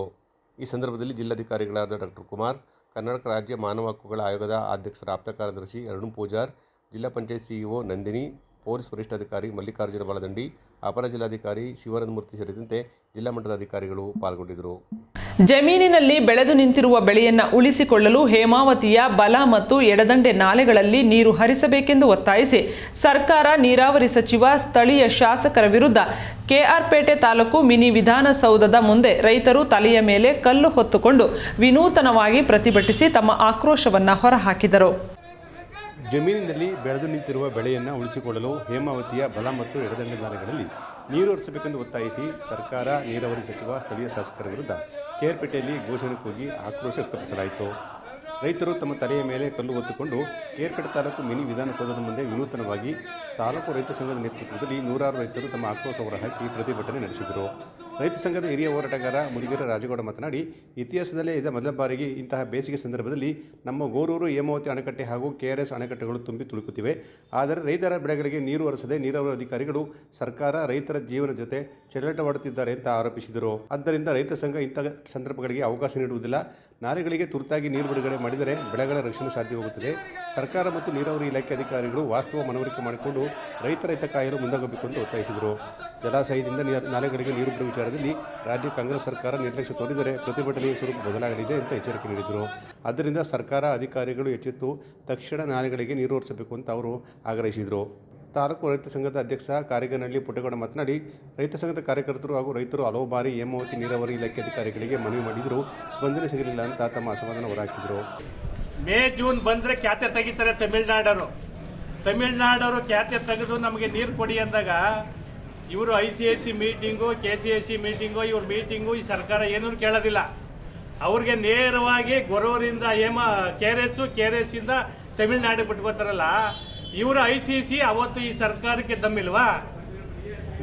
ಈ ಸಂದರ್ಭದಲ್ಲಿ ಜಿಲ್ಲಾಧಿಕಾರಿಗಳಾದ ಡಾಕ್ಟರ್ ಕುಮಾರ್, ಕರ್ನಾಟಕ ರಾಜ್ಯ ಮಾನವ ಹಕ್ಕುಗಳ ಆಯೋಗದ ಅಧ್ಯಕ್ಷರ ಆಪ್ತ ಕಾರ್ಯದರ್ಶಿ ಅರುಣ್ ಪೂಜಾರ್, ಜಿಲ್ಲಾ ಪಂಚಾಯತ್ ಸಿಇಒ ನಂದಿನಿ ಪೊಲೀಸ್ ವರಿಷ್ಠಾಧಿಕಾರಿ ಮಲ್ಲಿಕಾರ್ಜುನ ಬಾಲದಂಡಿ, ಅಪರ ಜಿಲ್ಲಾಧಿಕಾರಿ ಶಿವರಂದಮೂರ್ತಿ ಸೇರಿದಂತೆ ಜಿಲ್ಲಾ ಮಟ್ಟದ ಅಧಿಕಾರಿಗಳು ಪಾಲ್ಗೊಂಡಿದ್ದರು. ಜಮೀನಿನಲ್ಲಿ ಬೆಳೆದು ನಿಂತಿರುವ ಬೆಳೆಯನ್ನು ಉಳಿಸಿಕೊಳ್ಳಲು ಹೇಮಾವತಿಯ ಬಲ ಮತ್ತು ಎಡದಂಡೆ ನಾಲೆಗಳಲ್ಲಿ ನೀರು ಹರಿಸಬೇಕೆಂದು ಒತ್ತಾಯಿಸಿ ಸರ್ಕಾರ ನೀರಾವರಿ ಸಚಿವ, ಸ್ಥಳೀಯ ಶಾಸಕರ ವಿರುದ್ಧ ಕೆಆರ್ಪೇಟೆ ತಾಲೂಕು ಮಿನಿ ವಿಧಾನಸೌಧದ ಮುಂದೆ ರೈತರು ತಲೆಯ ಮೇಲೆ ಕಲ್ಲು ಹೊತ್ತುಕೊಂಡು ವಿನೂತನವಾಗಿ ಪ್ರತಿಭಟಿಸಿ ತಮ್ಮ ಆಕ್ರೋಶವನ್ನು ಹೊರಹಾಕಿದರು. ಜಮೀನಿನಲ್ಲಿ ಬೆಳೆದು ನಿಂತಿರುವ ಬೆಳೆಯನ್ನು ಉಳಿಸಿಕೊಳ್ಳಲು ಹೇಮಾವತಿಯ ಬಲ ಮತ್ತು ಎಡದಂಡೆ ನೀರು ಹರಿಸಬೇಕೆಂದು ಒತ್ತಾಯಿಸಿ ಸರ್ಕಾರ ನೀರಾವರಿ ಸಚಿವ ಸ್ಥಳೀಯ ಶಾಸಕರ ವಿರುದ್ಧ ಕೇರ್ಪೇಟೆಯಲ್ಲಿ ಘೋಷಣೆ ಕೂಗಿ ಆಕ್ರೋಶ ವ್ಯಕ್ತಪಡಿಸಲಾಯಿತು. ರೈತರು ತಮ್ಮ ತಲೆಯ ಮೇಲೆ ಕಲ್ಲು ಹೊತ್ತುಕೊಂಡು ಕೇರ್ಪೇಟೆ ತಾಲೂಕು ಮಿನಿ ವಿಧಾನಸೌಧದ ಮುಂದೆ ವಿನೂತನವಾಗಿ ತಾಲೂಕು ರೈತ ಸಂಘದ ನೇತೃತ್ವದಲ್ಲಿ ನೂರಾರು ರೈತರು ತಮ್ಮ ಆಕ್ರೋಶ ಹೊರಹಾಕಿ ಪ್ರತಿಭಟನೆ ನಡೆಸಿದರು. ರೈತ ಸಂಘದ ಹಿರಿಯ ಹೋರಾಟಗಾರ ಮುದಿಗೆರ ರಾಜಗೌಡ ಮಾತನಾಡಿ, ಇತಿಹಾಸದಲ್ಲೇ ಇದ ಮೊದಲ ಬಾರಿಗೆ ಇಂತಹ ಬೇಸಿಗೆ ಸಂದರ್ಭದಲ್ಲಿ ನಮ್ಮ ಗೋರೂರು, ಹೇಮಾವತಿ ಅಣೆಕಟ್ಟೆ ಹಾಗೂ ಕೆಆರ್ಎಸ್ ಅಣೆಕಟ್ಟೆಗಳು ತುಂಬಿ ತುಳುಕುತ್ತಿವೆ. ಆದರೆ ರೈತರ ಬೆಳೆಗಳಿಗೆ ನೀರು ಹರಿಸದೆ ನೀರಾವರಿ ಅಧಿಕಾರಿಗಳು ಸರ್ಕಾರ ರೈತರ ಜೀವನ ಜೊತೆ ಚೆಲ್ಲಾಟವಾಡುತ್ತಿದ್ದಾರೆ ಅಂತ ಆರೋಪಿಸಿದರು. ಆದ್ದರಿಂದ ರೈತ ಸಂಘ ಇಂತಹ ಸಂದರ್ಭಗಳಿಗೆ ಅವಕಾಶ ನೀಡುವುದಿಲ್ಲ. ನಾಲೆಗಳಿಗೆ ತುರ್ತಾಗಿ ನೀರು ಬಿಡುಗಡೆ ಮಾಡಿದರೆ ಬೆಳೆಗಳ ರಕ್ಷಣೆ ಸಾಧ್ಯವಾಗುತ್ತದೆ ಸರ್ಕಾರ ಮತ್ತು ನೀರಾವರಿ ಇಲಾಖೆ ಅಧಿಕಾರಿಗಳು ವಾಸ್ತವ ಮನವರಿಕೆ ಮಾಡಿಕೊಂಡು ರೈತರ ಹಿತ ಕಾಯಲು ಮುಂದಾಗಬೇಕು ಎಂದು ಒತ್ತಾಯಿಸಿದರು. ಜಲಾಶಯದಿಂದ ನಾಲೆಗಳಿಗೆ ನೀರು ಬಿಡುವ ವಿಚಾರದಲ್ಲಿ ರಾಜ್ಯ ಕಾಂಗ್ರೆಸ್ ಸರ್ಕಾರ ನಿರ್ಲಕ್ಷ್ಯ ತೋರಿದರೆ ಪ್ರತಿಭಟನೆಯ ಸ್ವರೂಪ ಬದಲಾಗಲಿದೆ ಅಂತ ಎಚ್ಚರಿಕೆ ನೀಡಿದರು. ಆದ್ದರಿಂದ ಸರ್ಕಾರ ಅಧಿಕಾರಿಗಳು ಎಚ್ಚೆತ್ತು ತಕ್ಷಣ ನಾಲೆಗಳಿಗೆ ನೀರು ಅಂತ ಅವರು ಆಗ್ರಹಿಸಿದರು. ತಾಲೂಕು ರೈತ ಸಂಘದ ಅಧ್ಯಕ್ಷ ಕಾರಿಗನಹಳ್ಳಿ ಪುಟ್ಟಗೌಡ ಮಾತನಾಡಿ, ರೈತ ಸಂಘದ ಕಾರ್ಯಕರ್ತರು ಹಾಗೂ ರೈತರು ಹಲವು ಬಾರಿ ಹೇಮಾವತಿ ನೀರಾವರಿ ಇಲಾಖೆ ಅಧಿಕಾರಿಗಳಿಗೆ ಮನವಿ ಮಾಡಿದರೂ. ಸ್ಪಂದನೆ ಸಿಗಲಿಲ್ಲ ಅಂತ ತಮ್ಮ ಅಸಮಾಧಾನ ಹೊರಹಾಕಿದರು. ಮೇ, ಜೂನ್ ಬಂದ್ರೆ ಖ್ಯಾತೆ ತೆಗಿತಾರೆ ತಮಿಳ್ನಾಡರು. ತಮಿಳ್ನಾಡವರು ಖ್ಯಾತೆ ತೆಗೆದು ನಮಗೆ ನೀರು ಕೊಡಿ ಅಂದಾಗ, ಇವರು I C I C meeting K C I C meeting ಇವ್ರ ಮೀಟಿಂಗು ಈ ಸರ್ಕಾರ ಏನೂ ಕೇಳೋದಿಲ್ಲ. ಅವ್ರಿಗೆ ನೇರವಾಗಿ ಗೊರೂರಿಂದ Hema K R S K R S ಇಂದ ತಮಿಳ್ನಾಡಿಗೆ ಬಿಟ್ಕೋತಾರಲ್ಲ ಇವರು ಐ ಸಿ ಸಿ ಅವತ್ತು ಈ ಸರ್ಕಾರಕ್ಕೆ ದಮ್ಮಿಲ್ವಾ?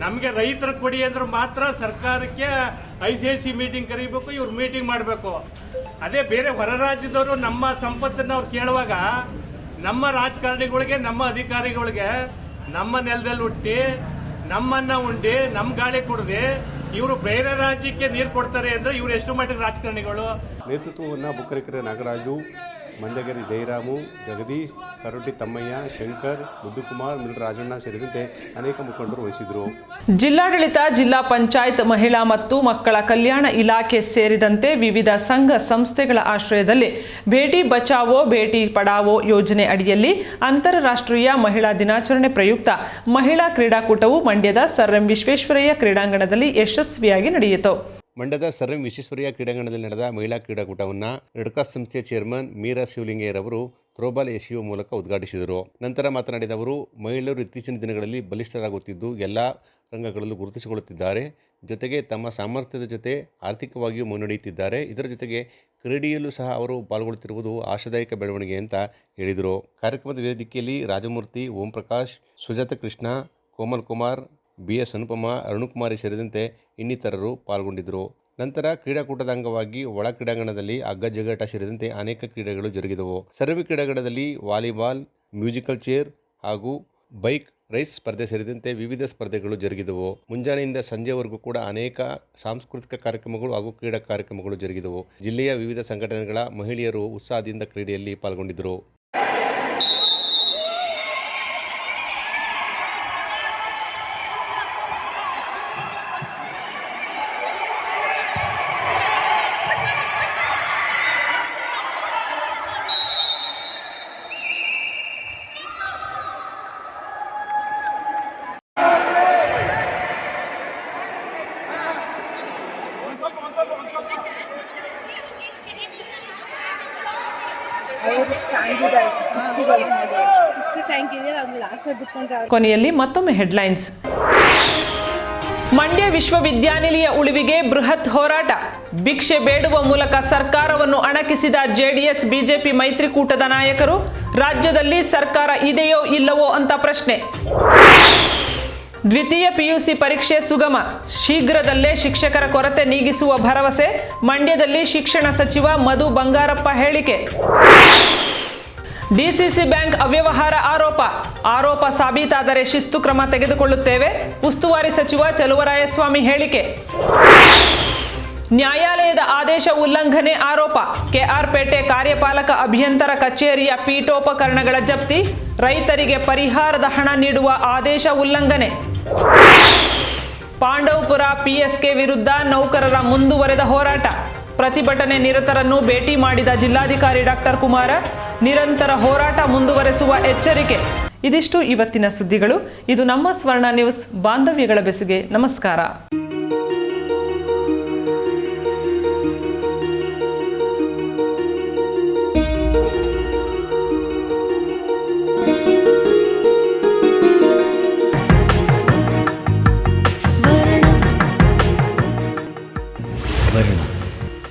ನಮಗೆ ರೈತರ ಕೊಡಿ ಅಂದ್ರೆ ಮಾತ್ರ ಸರ್ಕಾರಕ್ಕೆ ಐ ಸಿ ಸಿ ಮೀಟಿಂಗ್ ಕರಿಬೇಕು, ಇವ್ರು ಮೀಟಿಂಗ್ ಮಾಡಬೇಕು. ಅದೇ ಬೇರೆ ಹೊರ ರಾಜ್ಯದವರು ನಮ್ಮ ಸಂಪತ್ತನ್ನು ಅವ್ರು ಕೇಳುವಾಗ ನಮ್ಮ ರಾಜಕಾರಣಿಗಳಿಗೆ, ನಮ್ಮ ಅಧಿಕಾರಿಗಳಿಗೆ ನಮ್ಮ ನೆಲದಲ್ಲಿ ಹುಟ್ಟಿ, ನಮ್ಮನ್ನ ಉಂಡಿ ನಮ್ಮ ಗಾಳಿ ಕುಡ್ದು ಇವರು ಬೇರೆ ರಾಜ್ಯಕ್ಕೆ ನೀರು ಕೊಡ್ತಾರೆ ಅಂದ್ರೆ ಇವ್ರು ಎಷ್ಟು ಮಟ್ಟಿಗೆ ರಾಜಕಾರಣಿಗಳು? ನೇತೃತ್ವವನ್ನು ಬುಕ್ಕರಿಕೆರೆ ನಾಗರಾಜು ಮಂದಗಿರಿ ಜಯರಾಮು ಜಗದೀಶ್, ಕರೋಟಿ ತಮ್ಮಯ್ಯ, ಶಂಕರ್, ಮುದ್ದುಕುಮಾರ್ ರಾಜಣ್ಣ ಸೇರಿದಂತೆ ಅನೇಕ ಮುಖಂಡರು ವಹಿಸಿದರು. ಜಿಲ್ಲಾಡಳಿತ, ಜಿಲ್ಲಾ ಪಂಚಾಯತ್, ಮಹಿಳಾ ಮತ್ತು ಮಕ್ಕಳ ಕಲ್ಯಾಣ ಇಲಾಖೆ ಸೇರಿದಂತೆ ವಿವಿಧ ಸಂಘ ಸಂಸ್ಥೆಗಳ ಆಶ್ರಯದಲ್ಲಿ ಭೇಟಿ ಬಚಾವೋ ಭೇಟಿ ಪಡಾವೋ ಯೋಜನೆ ಅಡಿಯಲ್ಲಿ ಅಂತಾರಾಷ್ಟ್ರೀಯ ಮಹಿಳಾ ದಿನಾಚರಣೆ ಪ್ರಯುಕ್ತ ಮಹಿಳಾ ಕ್ರೀಡಾಕೂಟವು ಮಂಡ್ಯದ ಸರ್ ಎಂ ವಿಶ್ವೇಶ್ವರಯ್ಯ ಕ್ರೀಡಾಂಗಣದಲ್ಲಿ ಯಶಸ್ವಿಯಾಗಿ ನಡೆಯಿತು. ಮಂಡ್ಯದ ಸರ್ ಎಂ ವಿಶ್ವೇಶ್ವರಯ್ಯ ಕ್ರೀಡಾಂಗಣದಲ್ಲಿ ನಡೆದ ಮಹಿಳಾ ಕ್ರೀಡಾಕೂಟವನ್ನು ರೆಡ್ಕ್ರಾಸ್ ಸಂಸ್ಥೆಯ ಚೇರ್ಮನ್ ಮೀರಾ ಶಿವಲಿಂಗಯ್ಯರವರು ಥ್ರೋಬಾಲ್ ಎಸೆಯುವ ಮೂಲಕ ಉದ್ಘಾಟಿಸಿದರು. ನಂತರ ಮಾತನಾಡಿದ ಅವರು, ಮಹಿಳೆಯರು ಇತ್ತೀಚಿನ ದಿನಗಳಲ್ಲಿ ಬಲಿಷ್ಠರಾಗುತ್ತಿದ್ದು ಎಲ್ಲ ರಂಗಗಳಲ್ಲೂ ಗುರುತಿಸಿಕೊಳ್ಳುತ್ತಿದ್ದಾರೆ. ಜೊತೆಗೆ ತಮ್ಮ ಸಾಮರ್ಥ್ಯದ ಜೊತೆ ಆರ್ಥಿಕವಾಗಿಯೂ ಮುನ್ನಡೆಯುತ್ತಿದ್ದಾರೆ. ಇದರ ಜೊತೆಗೆ ಕ್ರೀಡೆಯಲ್ಲೂ ಸಹ ಅವರು ಪಾಲ್ಗೊಳ್ಳುತ್ತಿರುವುದು ಆಶಾದಾಯಕ ಬೆಳವಣಿಗೆ ಅಂತ ಹೇಳಿದರು. ಕಾರ್ಯಕ್ರಮದ ವೇದಿಕೆಯಲ್ಲಿ ರಾಜಮೂರ್ತಿ ಓಂ ಪ್ರಕಾಶ್ ಸುಜಾತ ಕೃಷ್ಣ, ಕೋಮಲ್ ಕುಮಾರ್ ಬಿ ಎಸ್ ಅನುಪಮ, ಅರುಣಕುಮಾರಿ ಸೇರಿದಂತೆ ಇನ್ನಿತರರು ಪಾಲ್ಗೊಂಡಿದ್ದರು. ನಂತರ ಕ್ರೀಡಾಕೂಟದ ಅಂಗವಾಗಿ ಒಳ ಕ್ರೀಡಾಂಗಣದಲ್ಲಿ ಅಗ್ಗಜಗಾಟ ಸೇರಿದಂತೆ ಅನೇಕ ಕ್ರೀಡೆಗಳು ಜರುಗಿದವು. ಸರ್ವಿ ಕ್ರೀಡಾಂಗಣದಲ್ಲಿ ವಾಲಿಬಾಲ್, ಮ್ಯೂಸಿಕಲ್ ಚೇರ್ ಹಾಗೂ ಬೈಕ್ ರೈಸ್ ಸ್ಪರ್ಧೆ ಸೇರಿದಂತೆ ವಿವಿಧ ಸ್ಪರ್ಧೆಗಳು ಜರುಗಿದವು. ಮುಂಜಾನೆಯಿಂದ ಸಂಜೆವರೆಗೂ ಕೂಡ ಅನೇಕ ಸಾಂಸ್ಕೃತಿಕ ಕಾರ್ಯಕ್ರಮಗಳು ಹಾಗೂ ಕ್ರೀಡಾ ಕಾರ್ಯಕ್ರಮಗಳು ಜರುಗಿದವು. ಜಿಲ್ಲೆಯ ವಿವಿಧ ಸಂಘಟನೆಗಳ ಮಹಿಳೆಯರು ಉತ್ಸಾಹದಿಂದ ಕ್ರೀಡೆಯಲ್ಲಿ ಪಾಲ್ಗೊಂಡಿದ್ದರು ಅವರು ಸ್ಟ್ಯಾಂಡ್ ಇದ್ದಾರೆ ಸಿಸ್ಟಿಗಳು ಸಿಸ್ಟರ್ ಟ್ಯಾಂಕ್ ಇದೆಯಲ್ಲ ಅದು ಲಾಸ್ಟ್ ಬಿಟ್ಕೊಂಡ್ರೆ ಅವ್ರು ಕೊನೆಯಲ್ಲಿ ಮತ್ತೊಮ್ಮೆ ಹೆಡ್ಲೈನ್ಸ್ ಮಂಡ್ಯ ವಿಶ್ವವಿದ್ಯಾನಿಲಯ ಉಳಿವಿಗೆ ಬೃಹತ್ ಹೋರಾಟ. ಭಿಕ್ಷೆ ಬೇಡುವ ಮೂಲಕ ಸರ್ಕಾರವನ್ನು ಅಣಕಿಸಿದ ಜೆಡಿಎಸ್, ಬಿಜೆಪಿ ಮೈತ್ರಿಕೂಟದ ನಾಯಕರು, ರಾಜ್ಯದಲ್ಲಿ ಸರ್ಕಾರ ಇದೆಯೋ ಇಲ್ಲವೋ ಅಂತ ಪ್ರಶ್ನೆ. ದ್ವಿತೀಯ ಪಿಯುಸಿ ಪರೀಕ್ಷೆ ಸುಗಮ. ಶೀಘ್ರದಲ್ಲೇ ಶಿಕ್ಷಕರ ಕೊರತೆ ನೀಗಿಸುವ ಭರವಸೆ, ಮಂಡ್ಯದಲ್ಲಿ ಶಿಕ್ಷಣ ಸಚಿವ ಮಧು ಬಂಗಾರಪ್ಪ ಹೇಳಿಕೆ. ಡಿಸಿಸಿ ಬ್ಯಾಂಕ್ ಅವ್ಯವಹಾರ ಆರೋಪ. ಆರೋಪ ಸಾಬೀತಾದರೆ ಶಿಸ್ತು ಕ್ರಮ ತೆಗೆದುಕೊಳ್ಳುತ್ತೇವೆ. ಉಸ್ತುವಾರಿ ಸಚಿವ ಚಲುವರಾಯಸ್ವಾಮಿ ಹೇಳಿಕೆ. ನ್ಯಾಯಾಲಯದ ಆದೇಶ ಉಲ್ಲಂಘನೆ ಆರೋಪ. ಕೆಆರ್ಪೇಟೆ ಕಾರ್ಯಪಾಲಕ ಅಭಿಯಂತರ ಕಚೇರಿಯ ಪೀಠೋಪಕರಣಗಳ ಜಪ್ತಿ. ರೈತರಿಗೆ ಪರಿಹಾರದ ಹಣ ನೀಡುವ ಆದೇಶ ಉಲ್ಲಂಘನೆ. ಪಾಂಡವಪುರ ಪಿಎಸ್ಕೆ ವಿರುದ್ಧ ನೌಕರರ ಮುಂದುವರೆದ ಹೋರಾಟ. ಪ್ರತಿಭಟನೆ ನಿರತರನ್ನು ಭೇಟಿ ಮಾಡಿದ ಜಿಲ್ಲಾಧಿಕಾರಿ ಡಾಕ್ಟರ್ ಕುಮಾರ. ನಿರಂತರ ಹೋರಾಟ ಮುಂದುವರೆಸುವ ಎಚ್ಚರಿಕೆ. ಇದಿಷ್ಟು ಇವತ್ತಿನ ಸುದ್ದಿಗಳು. ಇದು ನಮ್ಮ ಸ್ವರ್ಣ ನ್ಯೂಸ್ ಬಾಂಧವ್ಯಗಳ ಬೆಸುಗೆ. ನಮಸ್ಕಾರ.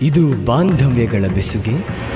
ಇದು ಬಾಂಧವ್ಯಗಳ ಬೆಸುಗೆ.